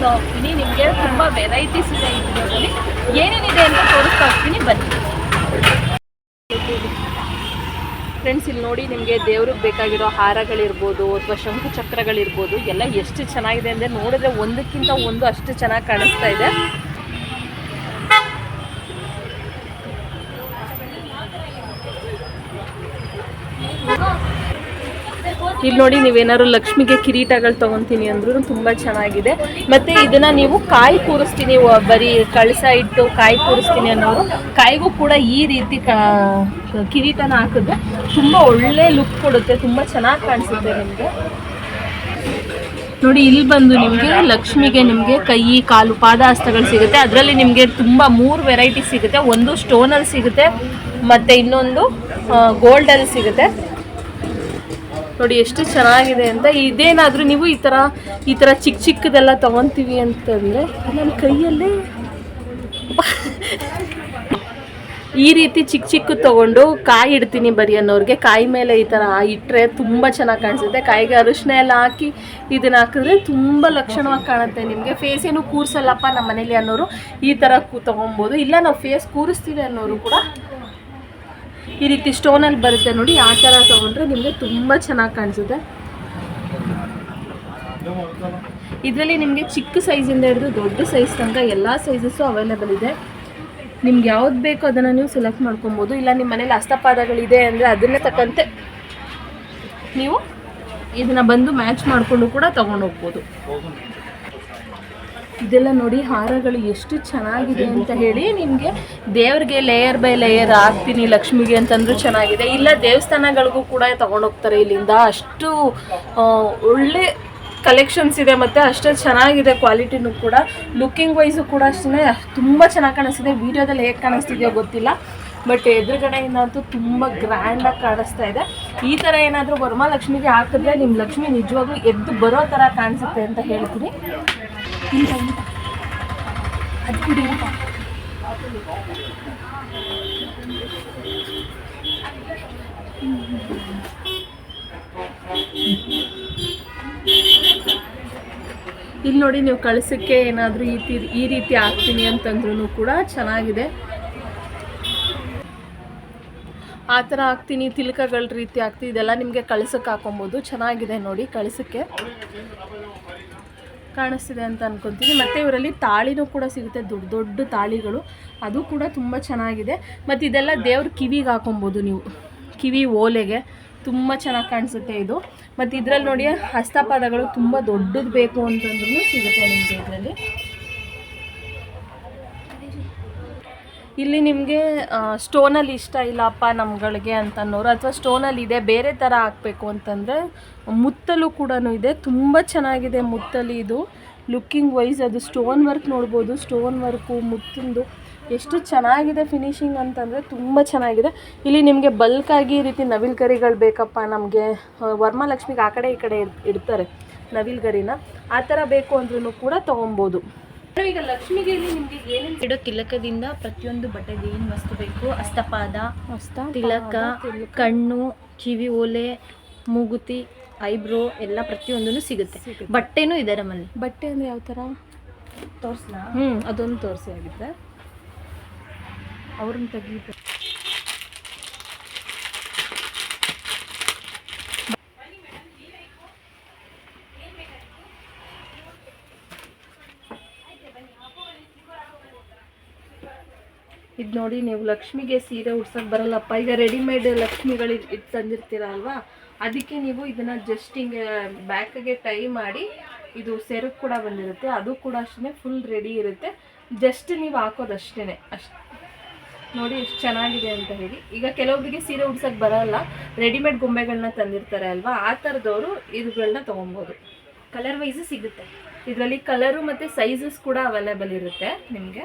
ತೋರಿಸ್ತಾ ಹೋಗ್ತೀನಿ. ನಿಮಗೆ ತುಂಬ ವೆರೈಟೀಸ್ ಇದೆ ಈ ವಿಡಿಯೋದಲ್ಲಿ. ಏನೇನಿದೆ ಅಂತ ತೋರಿಸ್ತಾ ಹೋಗ್ತೀನಿ. ಬನ್ನಿ. ಫ್ರೆಂಡ್ಸ್ ಇಲ್ಲಿ ನೋಡಿ ನಿಮಗೆ ದೇವ್ರಿಗೆ ಬೇಕಾಗಿರೋ ಹಾರಗಳಿರ್ಬೋದು ಅಥವಾ ಶಂಕು ಚಕ್ರಗಳಿರ್ಬೋದು. ಎಲ್ಲ ಎಷ್ಟು ಚೆನ್ನಾಗಿದೆ ಅಂದರೆ ನೋಡಿದ್ರೆ ಒಂದಕ್ಕಿಂತ ಒಂದು ಅಷ್ಟು ಚೆನ್ನಾಗಿ ಕಾಣಿಸ್ತಾ ಇದೆ. ಇಲ್ಲಿ ನೋಡಿ ನೀವೇನಾದ್ರು ಲಕ್ಷ್ಮಿಗೆ ಕಿರೀಟಗಳು ತಗೊಂತೀನಿ ಅಂದ್ರೂ ತುಂಬ ಚೆನ್ನಾಗಿದೆ. ಮತ್ತು ಇದನ್ನ ನೀವು ಕಾಯಿ ಕೂರಿಸ್ತೀನಿ ಬರೀ ಕಳಸ ಇಟ್ಟು ಕಾಯಿ ಕೂರಿಸ್ತೀನಿ ಅನ್ನೋರು. ಕಾಯಿಗೂ ಕೂಡ ಈ ರೀತಿ ಕಿರೀಟನ ಹಾಕಿದ್ರೆ ತುಂಬ ಒಳ್ಳೆ ಲುಕ್ ಕೊಡುತ್ತೆ, ತುಂಬ ಚೆನ್ನಾಗಿ ಕಾಣಿಸುತ್ತೆ ನಿಮಗೆ. ನೋಡಿ, ಇಲ್ಲಿ ಬಂದು ನಿಮಗೆ ಲಕ್ಷ್ಮಿಗೆ ನಿಮಗೆ ಕೈ, ಕಾಲು ಪಾದ ಹಸ್ತಗಳು ಸಿಗುತ್ತೆ. ಅದರಲ್ಲಿ ನಿಮಗೆ ತುಂಬ ಮೂರು ವೆರೈಟಿ ಸಿಗುತ್ತೆ. ಒಂದು ಸ್ಟೋನಲ್ಲಿ ಸಿಗುತ್ತೆ, ಮತ್ತು ಇನ್ನೊಂದು ಗೋಲ್ಡಲ್ಲಿ ಸಿಗುತ್ತೆ. ನೋಡಿ ಎಷ್ಟು ಚೆನ್ನಾಗಿದೆ ಅಂತ. ಇದೇನಾದರೂ ನೀವು ಈ ಥರ ಈ ಥರ ಚಿಕ್ಕ ಚಿಕ್ಕದೆಲ್ಲ ತೊಗೊತೀವಿ ಅಂತಂದರೆ ನನ್ನ ಕೈಯಲ್ಲೇ ಈ ರೀತಿ ಚಿಕ್ಕ ಚಿಕ್ಕ ತೊಗೊಂಡು ಕಾಯಿ ಇಡ್ತೀನಿ ಬರೀ ಅನ್ನೋರಿಗೆ. ಕಾಯಿ ಮೇಲೆ ಈ ಥರ ಇಟ್ಟರೆ ತುಂಬ ಚೆನ್ನಾಗಿ ಕಾಣಿಸುತ್ತೆ. ಕಾಯಿಗೆ ಅರಿಶಿನ ಎಲ್ಲ ಹಾಕಿ ಇದನ್ನ ಹಾಕಿದ್ರೆ ತುಂಬ ಲಕ್ಷಣವಾಗಿ ಕಾಣುತ್ತೆ ನಿಮಗೆ. ಫೇಸ್ ಏನು ಕೂರಿಸಲ್ಲಪ್ಪ ನಮ್ಮ ಮನೇಲಿ ಅನ್ನೋರು ಈ ಥರ ತೊಗೊಬೋದು. ಇಲ್ಲ, ನಾವು ಫೇಸ್ ಕೂರಿಸ್ತೀವಿ ಅನ್ನೋರು ಕೂಡ ಈ ರೀತಿ ಸ್ಟೋನಲ್ಲಿ ಬರುತ್ತೆ ನೋಡಿ, ಆ ಥರ ತೊಗೊಂಡ್ರೆ ನಿಮಗೆ ತುಂಬ ಚೆನ್ನಾಗಿ ಕಾಣಿಸುತ್ತೆ. ಇದರಲ್ಲಿ ನಿಮಗೆ ಚಿಕ್ಕ ಸೈಜಿಂದ ಹಿಡಿದು ದೊಡ್ಡ ಸೈಜ್ ತನಕ ಎಲ್ಲ ಸೈಜಸ್ಸು ಅವೈಲೇಬಲ್ ಇದೆ. ನಿಮ್ಗೆ ಯಾವ್ದು ಬೇಕೋ ಅದನ್ನು ನೀವು ಸೆಲೆಕ್ಟ್ ಮಾಡ್ಕೊಬೋದು. ಇಲ್ಲ ನಿಮ್ಮ ಮನೇಲಿ ಹಸ್ತಪಾದಗಳಿದೆ ಅಂದರೆ ಅದನ್ನೇ ತಕ್ಕಂತೆ ನೀವು ಇದನ್ನು ಬಂದು ಮ್ಯಾಚ್ ಮಾಡಿಕೊಂಡು ಕೂಡ ತೊಗೊಂಡು ಹೋಗ್ಬೋದು. ಇದೆಲ್ಲ ನೋಡಿ ಹಾರಗಳು ಎಷ್ಟು ಚೆನ್ನಾಗಿದೆ ಅಂತ ಹೇಳಿ ನಿಮಗೆ ದೇವ್ರಿಗೆ ಲೇಯರ್ ಬೈ ಲೇಯರ್ ಹಾಕ್ತೀನಿ ಲಕ್ಷ್ಮಿಗೆ ಅಂತಂದ್ರೂ ಚೆನ್ನಾಗಿದೆ. ಇಲ್ಲ ದೇವಸ್ಥಾನಗಳಿಗೂ ಕೂಡ ತಗೊಂಡೋಗ್ತಾರೆ ಇಲ್ಲಿಂದ. ಅಷ್ಟು ಒಳ್ಳೆ ಕಲೆಕ್ಷನ್ಸ್ ಇದೆ ಮತ್ತು ಅಷ್ಟೇ ಚೆನ್ನಾಗಿದೆ ಕ್ವಾಲಿಟಿನೂ ಕೂಡ. ಲುಕ್ಕಿಂಗ್ ವೈಸು ಕೂಡ ಅಷ್ಟೇ ತುಂಬ ಚೆನ್ನಾಗಿ ಕಾಣಿಸ್ತಿದೆ. ವೀಡಿಯೋದಲ್ಲಿ ಹೇಗೆ ಕಾಣಿಸ್ತಿದೆಯೋ ಗೊತ್ತಿಲ್ಲ. ಬಟ್ ಎದುರುಗಡೆಯಿಂದ ಅಂತೂ ತುಂಬ ಗ್ರ್ಯಾಂಡಾಗಿ ಕಾಣಿಸ್ತಾ ಇದೆ. ಈ ಥರ ಏನಾದರೂ ವರಮಹಾಲಕ್ಷ್ಮಿಗೆ ಹಾಕಿದ್ರೆ ನಿಮ್ಮ ಲಕ್ಷ್ಮಿ ನಿಜವಾಗ್ಲೂ ಎದ್ದು ಬರೋ ಥರ ಕಾಣಿಸುತ್ತೆ ಅಂತ ಹೇಳ್ತೀನಿ. ಇಲ್ಲ ಇಲ್ಲ ಅದು. ಇಲ್ಲಿ ನೋಡಿ ನೀವು ಕಳಸಕ್ಕೆ ಏನಾದರೂ ಈ ತಿ ಈ ರೀತಿ ಹಾಕ್ತೀನಿ ಅಂತಂದ್ರೂ ಕೂಡ ಚೆನ್ನಾಗಿದೆ ಆ ಥರ ಹಾಕ್ತೀನಿ, ತಿಲಕಗಳ ರೀತಿ ಹಾಕ್ತೀನಿ, ಇದೆಲ್ಲ ನಿಮಗೆ ಕಳ್ಸಕ್ಕೆ ಹಾಕೊಬೋದು ಚೆನ್ನಾಗಿದೆ ನೋಡಿ ಕಳಸಕ್ಕೆ ಕಾಣಿಸ್ತಿದೆ ಅಂತ ಅನ್ಕೊತೀನಿ. ಮತ್ತು ಇವರಲ್ಲಿ ತಾಳಿನೂ ಕೂಡ ಸಿಗುತ್ತೆ. ದೊಡ್ಡ ದೊಡ್ಡ ತಾಳಿಗಳು. ಅದು ಕೂಡ ತುಂಬ ಚೆನ್ನಾಗಿದೆ. ಮತ್ತು ಇದೆಲ್ಲ ದೇವ್ರ ಕಿವಿಗೆ ಹಾಕೊಬೋದು ನೀವು. ಕಿವಿ ಓಲೆಗೆ ತುಂಬ ಚೆನ್ನಾಗಿ ಕಾಣಿಸುತ್ತೆ ಇದು. ಮತ್ತು ಇದರಲ್ಲಿ ನೋಡಿ ಹಸ್ತಪಾದಗಳು ತುಂಬ ದೊಡ್ಡದು ಬೇಕು ಅಂತಂದ್ರೂ ಸಿಗುತ್ತೆ ನಿಮಗೆ ಇದರಲ್ಲಿ. ಇಲ್ಲಿ ನಿಮಗೆ ಸ್ಟೋನಲ್ಲಿ ಇಷ್ಟ ಇಲ್ಲಪ್ಪ ನಮ್ಗಳಿಗೆ ಅಂತನೋರು ಅಥವಾ ಸ್ಟೋನಲ್ಲಿ ಇದೆ, ಬೇರೆ ಥರ ಹಾಕಬೇಕು ಅಂತಂದರೆ ಮುತ್ತಲು ಕೂಡ ಇದೆ, ತುಂಬ ಚೆನ್ನಾಗಿದೆ ಮುತ್ತಲಿ ಇದು. ಲುಕ್ಕಿಂಗ್ ವೈಸ್ ಅದು ಸ್ಟೋನ್ ವರ್ಕ್ ನೋಡ್ಬೋದು ಸ್ಟೋನ್ ವರ್ಕು ಮುತ್ತಿಂದು ಎಷ್ಟು ಚೆನ್ನಾಗಿದೆ ಫಿನಿಶಿಂಗ್ ಅಂತಂದರೆ ತುಂಬ ಚೆನ್ನಾಗಿದೆ. ಇಲ್ಲಿ ನಿಮಗೆ ಬಲ್ಕಾಗಿ ಈ ರೀತಿ ನವಿಲ್ಗರಿಗಳು ಬೇಕಪ್ಪ ನಮಗೆ ವರ್ಮಾಲಕ್ಷ್ಮಿಗೆ ಆ ಕಡೆ ಈ ಕಡೆ ಇಡ್ತಾರೆ ನವಿಲ್ಗರಿನ ಆ ಥರ ಬೇಕು ಅಂದ್ರೂ ಕೂಡ ತೊಗೊಬೋದು. ಈಗ ಲಕ್ಷ್ಮಿಗೆ ಇಲ್ಲಿ ನಿಮಗೆ ಏನೇನು ಇಡೋ ತಿಲಕದಿಂದ ಪ್ರತಿಯೊಂದು ಬಟ್ಟೆಗೆ ಏನು ವಸ್ತು ಬೇಕು? ಅಸ್ತಪಾದ ತಿಲಕ ಕಣ್ಣು ಕಿವಿ ಓಲೆ ಮೂಗುತಿ ಐಬ್ರೋ ಎಲ್ಲ ಪ್ರತಿಯೊಂದೂ ಸಿಗುತ್ತೆ. ಸಿಗುತ್ತೆ. ಬಟ್ಟೆನೂ ಇದೆ ನಮ್ಮಲ್ಲಿ ಬಟ್ಟೆ ಅಂದ್ರೆ ಯಾವ ಥರ ತೋರಿಸ್ಲಾ? ಹ್ಞೂ ಅದೊಂದು ತೋರಿಸಿ ಆಗಿದ್ರೆ ಅವ್ರನ್ನ ತೆಗೀಬೇಕು ಇದು ನೋಡಿ, ನೀವು ಲಕ್ಷ್ಮಿಗೆ ಸೀರೆ ಉಡ್ಸೋಕ್ಕೆ ಬರಲ್ಲಪ್ಪ. ಈಗ ರೆಡಿಮೇಡ್ ಲಕ್ಷ್ಮಿಗಳು ಇದು ತಂದಿರ್ತೀರ ಅಲ್ವಾ? ಅದಕ್ಕೆ ನೀವು ಇದನ್ನು ಜಸ್ಟ್ ಹಿಂಗೆ ಬ್ಯಾಕ್ಗೆ ಟೈ ಮಾಡಿ, ಇದು ಸೆರಗು ಕೂಡ ಬಂದಿರುತ್ತೆ. ಅದು ಕೂಡ ಅಷ್ಟೇ ಫುಲ್ ರೆಡಿ ಇರುತ್ತೆ. ಜಸ್ಟ್ ನೀವು ಹಾಕೋದಷ್ಟೇ ಅಷ್ಟು ನೋಡಿ ಎಷ್ಟು ಚೆನ್ನಾಗಿದೆ ಅಂತ ಹೇಳಿ. ಈಗ ಕೆಲವೊಬ್ಬರಿಗೆ ಸೀರೆ ಉಡ್ಸಕ್ಕೆ ಬರಲ್ಲ. ರೆಡಿಮೇಡ್ ಗೊಂಬೆಗಳನ್ನ ತಂದಿರ್ತಾರೆ ಅಲ್ವಾ? ಆ ಥರದವರು ಇದುಗಳನ್ನ ತೊಗೊಬೋದು. ಕಲರ್ ವೈಸು ಸಿಗುತ್ತೆ. ಇದರಲ್ಲಿ ಕಲರು ಮತ್ತು ಸೈಜಸ್ ಕೂಡ ಅವೈಲೇಬಲ್ ಇರುತ್ತೆ ನಿಮಗೆ.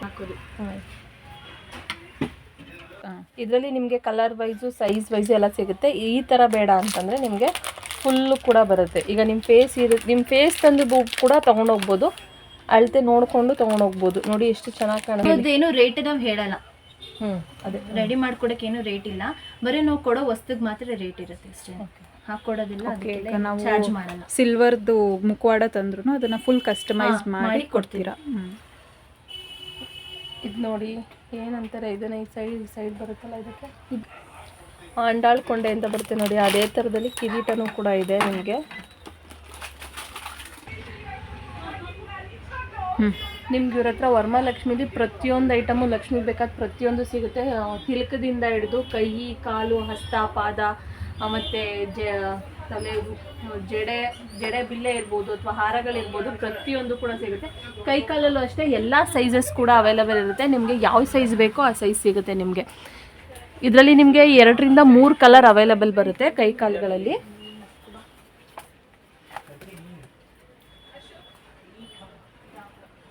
ಹಾಕೋದು. ಇದರಲ್ಲಿ ನಿಮಗೆ ಕಲರ್ ವೈಸು ಸೈಜ್ ವೈಸು ಎಲ್ಲ ಸಿಗುತ್ತೆ. ಈ ಥರ ಬೇಡ ಅಂತಂದರೆ ನಿಮಗೆ ಫುಲ್ಲು ಕೂಡ ಬರುತ್ತೆ. ಈಗ ನಿಮ್ಮ ಫೇಸ್ ಇರು ನಿಮ್ಮ ಫೇಸ್ ತಂದು ಬುಕ್ ಕೂಡ ತೊಗೊಂಡೋಗ್ಬೋದು. ಅಳತೆ ನೋಡಿಕೊಂಡು ತೊಗೊಂಡೋಗ್ಬೋದು. ನೋಡಿ ಎಷ್ಟು ಚೆನ್ನಾಗಿ ಕಾಣುತ್ತೆ. ಏನು ರೇಟ್ ನಾವು ಹೇಳಲ್ಲ. ಹ್ಞೂ ಅದೇ. ರೆಡಿ ಮಾಡ್ಕೊಡಕ್ಕೆ ಏನು ರೇಟ್ ಇಲ್ಲ. ಬರೀ ನಾವು ಕೊಡೋ ವಸ್ತುಗೆ ಮಾತ್ರ ರೇಟ್ ಇರುತ್ತೆ ಅಷ್ಟೇ. ಹಾಕೊಡೋದಿಲ್ಲ ನಾವು ಚಾರ್ಜ್ ಮಾಡಲ್ಲ. ಸಿಲ್ವರ್ದು ಮುಖವಾಡ ತಂದ್ರು ಅದನ್ನ ಫುಲ್ ಕಸ್ಟಮೈಸ್ ಮಾಡಿ ಕೊಡ್ತೀರಾ. ಇದು ನೋಡಿ ಏನಂತಾರೆ ಇದನ್ನ ಈ ಸೈಡ್ ಈ ಸೈಡ್ ಬರುತ್ತಲ್ಲ ಇದಕ್ಕೆ? ಇದು ಅಂಡಾಳ್ಕೊಂಡೆ ಅಂತ ಬರುತ್ತೆ ನೋಡಿ, ಅದೇ ಥರದಲ್ಲಿ ಕಿರೀಟನೂ ಕೂಡ ಇದೆ ನಿಮಗೆ. ನಿಮ್ಗೆ ಇವ್ರ ಹತ್ರ ವರ್ಮಾಲಕ್ಷ್ಮೀಲಿ ಪ್ರತಿಯೊಂದು ಐಟಮು ಲಕ್ಷ್ಮಿ ಬೇಕಾದ ಪ್ರತಿಯೊಂದು ಸಿಗುತ್ತೆ. ತಿಲಕದಿಂದ ಹಿಡಿದು ಕೈ, ಕಾಲು, ಹಸ್ತ, ಪಾದ ಮತ್ತೆ ಜ ತಲೆ ಜಡೆ ಜಡೆ ಬಿಲ್ಲೆ ಇರ್ಬೋದು ಅಥವಾ ಹಾರಗಳಿರ್ಬೋದು ಪ್ರತಿಯೊಂದು ಕೂಡ ಸಿಗುತ್ತೆ. ಕೈ ಕಾಲಲ್ಲೂ ಅಷ್ಟೇ ಎಲ್ಲ ಸೈಜಸ್ ಕೂಡ ಅವೈಲಬಲ್ ಇರುತ್ತೆ. ನಿಮಗೆ ಯಾವ ಸೈಜ್ ಬೇಕೋ ಆ ಸೈಜ್ ಸಿಗುತ್ತೆ ನಿಮಗೆ. ಇದರಲ್ಲಿ ನಿಮಗೆ ಎರಡರಿಂದ ಮೂರು ಕಲರ್ ಅವೈಲಬಲ್ ಬರುತ್ತೆ ಕೈ ಕಾಲುಗಳಲ್ಲಿ.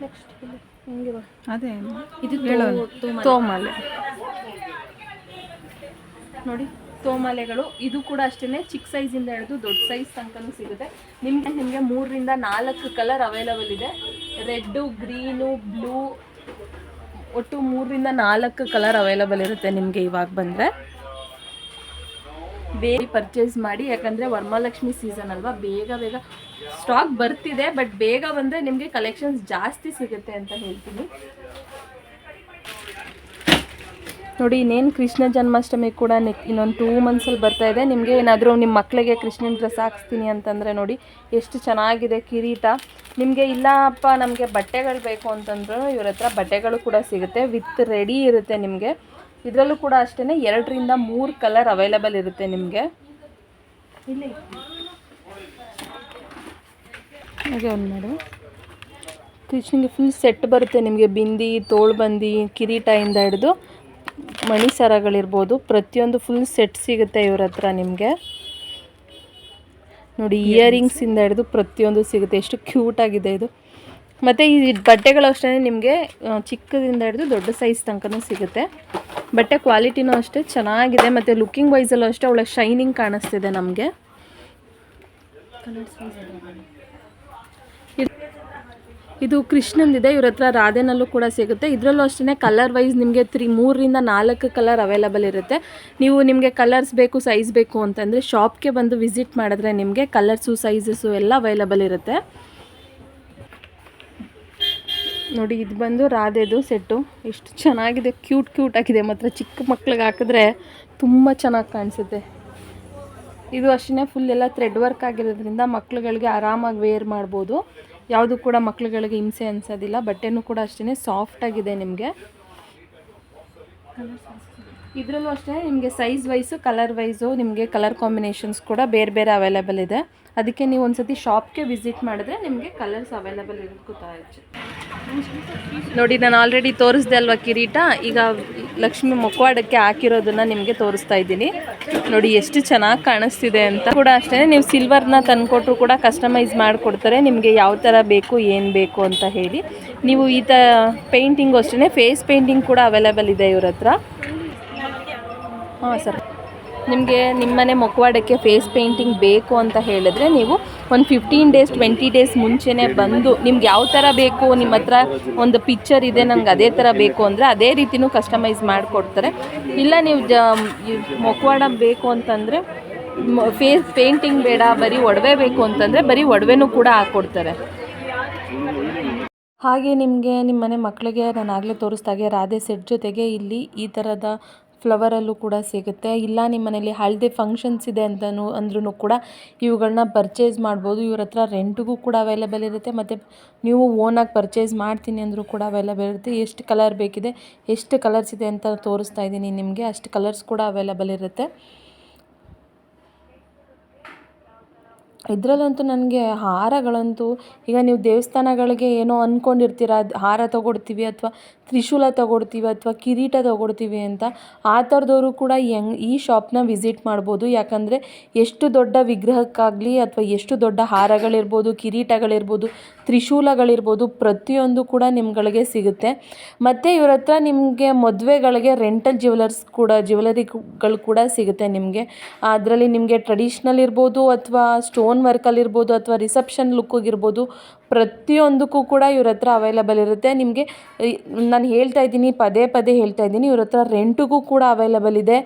ನೆಕ್ಸ್ಟ್ ಹಿಂಗೆ ಬಾ ಅದೇ ಇದು ಹೇಳೋದು ತೋಮಾಲೆ. ನೋಡಿ, ತೋಮಲೆಗಳು. ಇದು ಕೂಡ ಅಷ್ಟೇ ಚಿಕ್ಕ ಸೈಜಿಂದ ಹಿಡಿದು ದೊಡ್ಡ ಸೈಜ್ ತನಕನೂ ಸಿಗುತ್ತೆ. ನಿಮಗೆ ನಿಮಗೆ ಮೂರರಿಂದ ನಾಲ್ಕು ಕಲರ್ ಅವೈಲಬಲ್ ಇದೆ. ರೆಡ್ಡು ಗ್ರೀನು ಬ್ಲೂ ಒಟ್ಟು ಮೂರರಿಂದ ನಾಲ್ಕು ಕಲರ್ ಅವೈಲಬಲ್ ಇರುತ್ತೆ ನಿಮಗೆ ಇವಾಗ ಬಂದರೆ. ಬೇಗ ಪರ್ಚೇಸ್ ಮಾಡಿ, ಯಾಕಂದರೆ ವರಮಹಾಲಕ್ಷ್ಮಿ ಸೀಸನ್ ಅಲ್ವಾ? ಬೇಗ ಬೇಗ ಸ್ಟಾಕ್ ಬರ್ತಿದೆ ಬಟ್ ಬೇಗ ಬಂದರೆ ನಿಮಗೆ ಕಲೆಕ್ಷನ್ಸ್ ಜಾಸ್ತಿ ಸಿಗುತ್ತೆ ಅಂತ ಹೇಳ್ತೀನಿ. ನೋಡಿ ಇನ್ನೇನು ಕೃಷ್ಣ ಜನ್ಮಾಷ್ಟಮಿ ಕೂಡ ನೆಕ್ ಇನ್ನೊಂದು ಟೂ ಮಂತ್ಸಲ್ಲಿ ಬರ್ತಾ ಇದೆ. ನಿಮಗೆ ಏನಾದರೂ ನಿಮ್ಮ ಮಕ್ಕಳಿಗೆ ಕೃಷ್ಣನ ಡ್ರೆಸ್ ಹಾಕ್ಸ್ತೀನಿ ಅಂತಂದರೆ ನೋಡಿ ಎಷ್ಟು ಚೆನ್ನಾಗಿದೆ ಕಿರೀಟ. ನಿಮಗೆ ಇಲ್ಲ ಅಪ್ಪ ನಮಗೆ ಬಟ್ಟೆಗಳು ಬೇಕು ಅಂತಂದ್ರೂ ಇವ್ರ ಹತ್ರ ಬಟ್ಟೆಗಳು ಕೂಡ ಸಿಗುತ್ತೆ ವಿತ್ ರೆಡಿ ಇರುತ್ತೆ ನಿಮಗೆ. ಇದರಲ್ಲೂ ಕೂಡ ಅಷ್ಟೇ ಎರಡರಿಂದ ಮೂರು ಕಲರ್ ಅವೈಲಬಲ್ ಇರುತ್ತೆ ನಿಮಗೆ. ಇಲ್ಲಿ ಹಾಗೆ ಒಂದು ಮಾಡು. ಕೃಷ್ಣನಿಗೆ ಫುಲ್ ಸೆಟ್ ಬರುತ್ತೆ ನಿಮಗೆ ಬಿಂದಿ ತೋಳ್ಬಂದಿ ಕಿರೀಟದಿಂದ ಹಿಡಿದು. ಮಣಿ ಸರಗಳಿರ್ಬೋದು. ಪ್ರತಿಯೊಂದು ಫುಲ್ ಸೆಟ್ ಸಿಗುತ್ತೆ ಇವ್ರ ಹತ್ರ ನಿಮಗೆ. ನೋಡಿ ಇಯರಿಂಗ್ಸಿಂದ ಹಿಡಿದು ಪ್ರತಿಯೊಂದು ಸಿಗುತ್ತೆ. ಎಷ್ಟು ಕ್ಯೂಟಾಗಿದೆ ಇದು. ಮತ್ತು ಈ ಬಟ್ಟೆಗಳು ಅಷ್ಟೇ ನಿಮಗೆ ಚಿಕ್ಕದಿಂದ ಹಿಡಿದು ದೊಡ್ಡ ಸೈಜ್ ತನಕನೂ ಸಿಗುತ್ತೆ. ಬಟ್ಟೆ ಕ್ವಾಲಿಟಿನೂ ಅಷ್ಟೇ, ಚೆನ್ನಾಗಿದೆ. ಮತ್ತು ಲುಕ್ಕಿಂಗ್ ವೈಸಲ್ಲೂ ಅಷ್ಟೇ ಒಳ್ಳೆ ಶೈನಿಂಗ್ ಕಾಣಿಸ್ತಿದೆ ನಮಗೆ. ಇದು ಕೃಷ್ಣಂದಿದೆ, ಇವ್ರ ಹತ್ರ ರಾಧೆನಲ್ಲೂ ಕೂಡ ಸಿಗುತ್ತೆ. ಇದರಲ್ಲೂ ಅಷ್ಟೇ ಕಲರ್ ವೈಸ್ ನಿಮಗೆ ತ್ರೀ ಮೂರರಿಂದ ನಾಲ್ಕು ಕಲರ್ ಅವೈಲಬಲ್ ಇರುತ್ತೆ. ನೀವು ನಿಮಗೆ ಕಲರ್ಸ್ ಬೇಕು ಸೈಜ್ ಬೇಕು ಅಂತಂದರೆ ಶಾಪ್ಗೆ ಬಂದು ವಿಸಿಟ್ ಮಾಡಿದ್ರೆ ನಿಮಗೆ ಕಲರ್ಸು ಸೈಜಸ್ಸು ಎಲ್ಲ ಅವೈಲಬಲ್ ಇರುತ್ತೆ. ನೋಡಿ, ಇದು ಬಂದು ರಾಧೆದು ಸೆಟ್ಟು ಎಷ್ಟು ಚೆನ್ನಾಗಿದೆ ಕ್ಯೂಟ್ ಕ್ಯೂಟ್ ಆಗಿದೆ. ಮಾತ್ರ ಚಿಕ್ಕ ಮಕ್ಳಿಗೆ ಹಾಕಿದ್ರೆ ತುಂಬ ಚೆನ್ನಾಗಿ ಕಾಣಿಸುತ್ತೆ. ಇದು ಅಷ್ಟೇ ಫುಲ್ ಎಲ್ಲ ಥ್ರೆಡ್ ವರ್ಕ್ ಆಗಿರೋದ್ರಿಂದ ಮಕ್ಳುಗಳಿಗೆ ಆರಾಮಾಗಿ ವೇರ್ ಮಾಡ್ಬೋದು. ಯಾವುದು ಕೂಡ ಮಕ್ಕಳುಗಳಿಗೆ ಹಿಂಸೆ ಅನಿಸೋದಿಲ್ಲ ಬಟ್ಟೆನೂ ಕೂಡ ಅಷ್ಟೇ ಸಾಫ್ಟಾಗಿದೆ ನಿಮಗೆ. ಇದರಲ್ಲೂ ಅಷ್ಟೇ, ನಿಮಗೆ ಸೈಜ್ ವೈಸು ಕಲರ್ ವೈಸು ನಿಮಗೆ ಕಲರ್ ಕಾಂಬಿನೇಷನ್ಸ್ ಕೂಡ ಬೇರೆ ಬೇರೆ ಅವೈಲೇಬಲ್ ಇದೆ. ಅದಕ್ಕೆ ನೀವು ಒಂದ್ಸತಿ ಶಾಪ್ಗೆ ವಿಸಿಟ್ ಮಾಡಿದ್ರೆ ನಿಮಗೆ ಕಲರ್ಸ್ ಅವೈಲೇಬಲ್ ಇರೋದು ನೋಡಿ, ನಾನು ಆಲ್ರೆಡಿ ತೋರಿಸ್ದೆ ಅಲ್ವಾ ಕಿರೀಟ? ಈಗ ಲಕ್ಷ್ಮಿ ಮುಖವಾಡಕ್ಕೆ ಹಾಕಿರೋದನ್ನ ನಿಮಗೆ ತೋರಿಸ್ತಾ ಇದ್ದೀನಿ. ನೋಡಿ, ಎಷ್ಟು ಚೆನ್ನಾಗಿ ಕಾಣಿಸ್ತಿದೆ ಅಂತ ಕೂಡ ಅಷ್ಟೇ. ನೀವು ಸಿಲ್ವರ್ನ ತಂದುಕೊಟ್ರು ಕೂಡ ಕಸ್ಟಮೈಸ್ ಮಾಡಿಕೊಡ್ತಾರೆ. ನಿಮಗೆ ಯಾವ ಥರ ಬೇಕು, ಏನು ಬೇಕು ಅಂತ ಹೇಳಿ. ನೀವು ಈ ಥರ ಪೇಂಟಿಂಗು ಅಷ್ಟೇ ಫೇಸ್ ಪೇಂಟಿಂಗ್ ಕೂಡ ಅವೈಲೇಬಲ್ ಇದೆ ಇವ್ರ ಹತ್ರ. ಹಾಂ, ಸರ್. ನಿಮಗೆ ನಿಮ್ಮನೆ ಮೊಕ್ವಾಡಕ್ಕೆ ಫೇಸ್ ಪೇಂಟಿಂಗ್ ಬೇಕು ಅಂತ ಹೇಳಿದ್ರೆ ನೀವು ಒಂದು ಫಿಫ್ಟೀನ್ ಡೇಸ್ ಟ್ವೆಂಟಿ ಡೇಸ್ ಮುಂಚೆನೇ ಬಂದು ನಿಮ್ಗೆ ಯಾವ ಥರ ಬೇಕು, ನಿಮ್ಮ ಹತ್ರ ಒಂದು ಪಿಕ್ಚರ್ ಇದೆ, ನಂಗೆ ಅದೇ ಥರ ಬೇಕು ಅಂದರೆ ಅದೇ ರೀತಿನೂ ಕಸ್ಟಮೈಸ್ ಮಾಡಿಕೊಡ್ತಾರೆ. ಇಲ್ಲ ನೀವು ಜ ಮೊಕ್ವಾಡ ಬೇಕು ಅಂತಂದರೆ ಫೇಸ್ ಪೇಂಟಿಂಗ್ ಬೇಡ, ಬರೀ ಒಡವೆ ಬೇಕು ಅಂತಂದರೆ ಬರೀ ಒಡವೆನೂ ಕೂಡ ಹಾಕ್ಕೊಡ್ತಾರೆ ಹಾಗೆ ನಿಮಗೆ ನಿಮ್ಮ ಮನೆ ಮಕ್ಕಳಿಗೆ ನಾನು ಆಗಲೇ ತೋರಿಸ್ದಾಗೆ ರಾಧೆ ಸೆಟ್ ಜೊತೆಗೆ ಇಲ್ಲಿ ಈ ಥರದ ಫ್ಲವರಲ್ಲೂ ಕೂಡ ಸಿಗುತ್ತೆ. ಇಲ್ಲ ನಿಮ್ಮ ಮನೇಲಿ ಹಳದಿ ಫಂಕ್ಷನ್ಸ್ ಇದೆ ಅಂತಲೂ ಅಂದ್ರೂ ಕೂಡ ಇವುಗಳನ್ನ ಪರ್ಚೇಸ್ ಮಾಡ್ಬೋದು. ಇವ್ರ ಹತ್ರ ರೆಂಟ್ಗೂ ಕೂಡ ಅವೈಲೇಬಲ್ ಇರುತ್ತೆ. ಮತ್ತು ನೀವು ಓನಾಗಿ ಪರ್ಚೇಸ್ ಮಾಡ್ತೀನಿ ಅಂದರೂ ಕೂಡ ಅವೈಲೇಬಲ್ ಇರುತ್ತೆ. ಎಷ್ಟು ಕಲರ್ ಬೇಕಿದೆ, ಎಷ್ಟು ಕಲರ್ಸ್ ಇದೆ ಅಂತ ತೋರಿಸ್ತಾ ಇದ್ದೀನಿ ನಿಮಗೆ. ಅಷ್ಟು ಕಲರ್ಸ್ ಕೂಡ ಅವೈಲೇಬಲ್ ಇರುತ್ತೆ. ಇದರಲ್ಲಂತೂ ನನಗೆ ಹಾರಗಳಂತೂ, ಈಗ ನೀವು ದೇವಸ್ಥಾನಗಳಿಗೆ ಏನೋ ಅಂದ್ಕೊಂಡಿರ್ತೀರ ಅದು ಹಾರ ತೊಗೊಡ್ತೀವಿ ಅಥವಾ ತ್ರಿಶೂಲ ತೊಗೊಡ್ತೀವಿ ಅಥವಾ ಕಿರೀಟ ತೊಗೊಡ್ತೀವಿ ಅಂತ, ಆ ಥರದವರು ಕೂಡ ಹೆಂಗ್ ಈ ಶಾಪ್ನ ವಿಸಿಟ್ ಮಾಡ್ಬೋದು. ಯಾಕಂದರೆ ಎಷ್ಟು ದೊಡ್ಡ ವಿಗ್ರಹಕ್ಕಾಗಲಿ ಅಥವಾ ಎಷ್ಟು ದೊಡ್ಡ ಹಾರಗಳಿರ್ಬೋದು, ಕಿರೀಟಗಳಿರ್ಬೋದು ತ್ರಿಶೂಲಗಳಿರ್ಬೋದು, ಪ್ರತಿಯೊಂದು ಕೂಡ ನಿಮ್ಗಳಿಗೆ ಸಿಗುತ್ತೆ. ಮತ್ತು ಇವ್ರ ಹತ್ರ ನಿಮಗೆ ಮದುವೆಗಳಿಗೆ ರೆಂಟಲ್ ಜ್ಯುವೆಲರ್ಸ್ ಕೂಡ ಜ್ಯುವೆಲರಿಗಳು ಕೂಡ ಸಿಗುತ್ತೆ ನಿಮಗೆ. ಅದರಲ್ಲಿ ನಿಮಗೆ ಟ್ರೆಡಿಷ್ನಲ್ ಇರ್ಬೋದು ಅಥವಾ ಸ್ಟೋನ್ ವರ್ಕಲ್ಲಿರ್ಬೋದು ಅಥವಾ ರಿಸೆಪ್ಷನ್ ಲುಕ್ಕಿಗಿರ್ಬೋದು ಪ್ರತಿಯೊಂದಕ್ಕೂ ಕೂಡ ಇವ್ರ ಹತ್ರ ಅವೈಲಬಲ್ ಇರುತ್ತೆ. ನಿಮಗೆ ನಾನು ಹೇಳ್ತಾ ಇದ್ದೀನಿ, ಪದೇ ಪದೇ ಹೇಳ್ತಾ ಇದ್ದೀನಿ, ಇವ್ರ ಹತ್ರ ರೆಂಟಿಗೂ ಕೂಡ ಅವೈಲಬಲ್ ಇದೆ.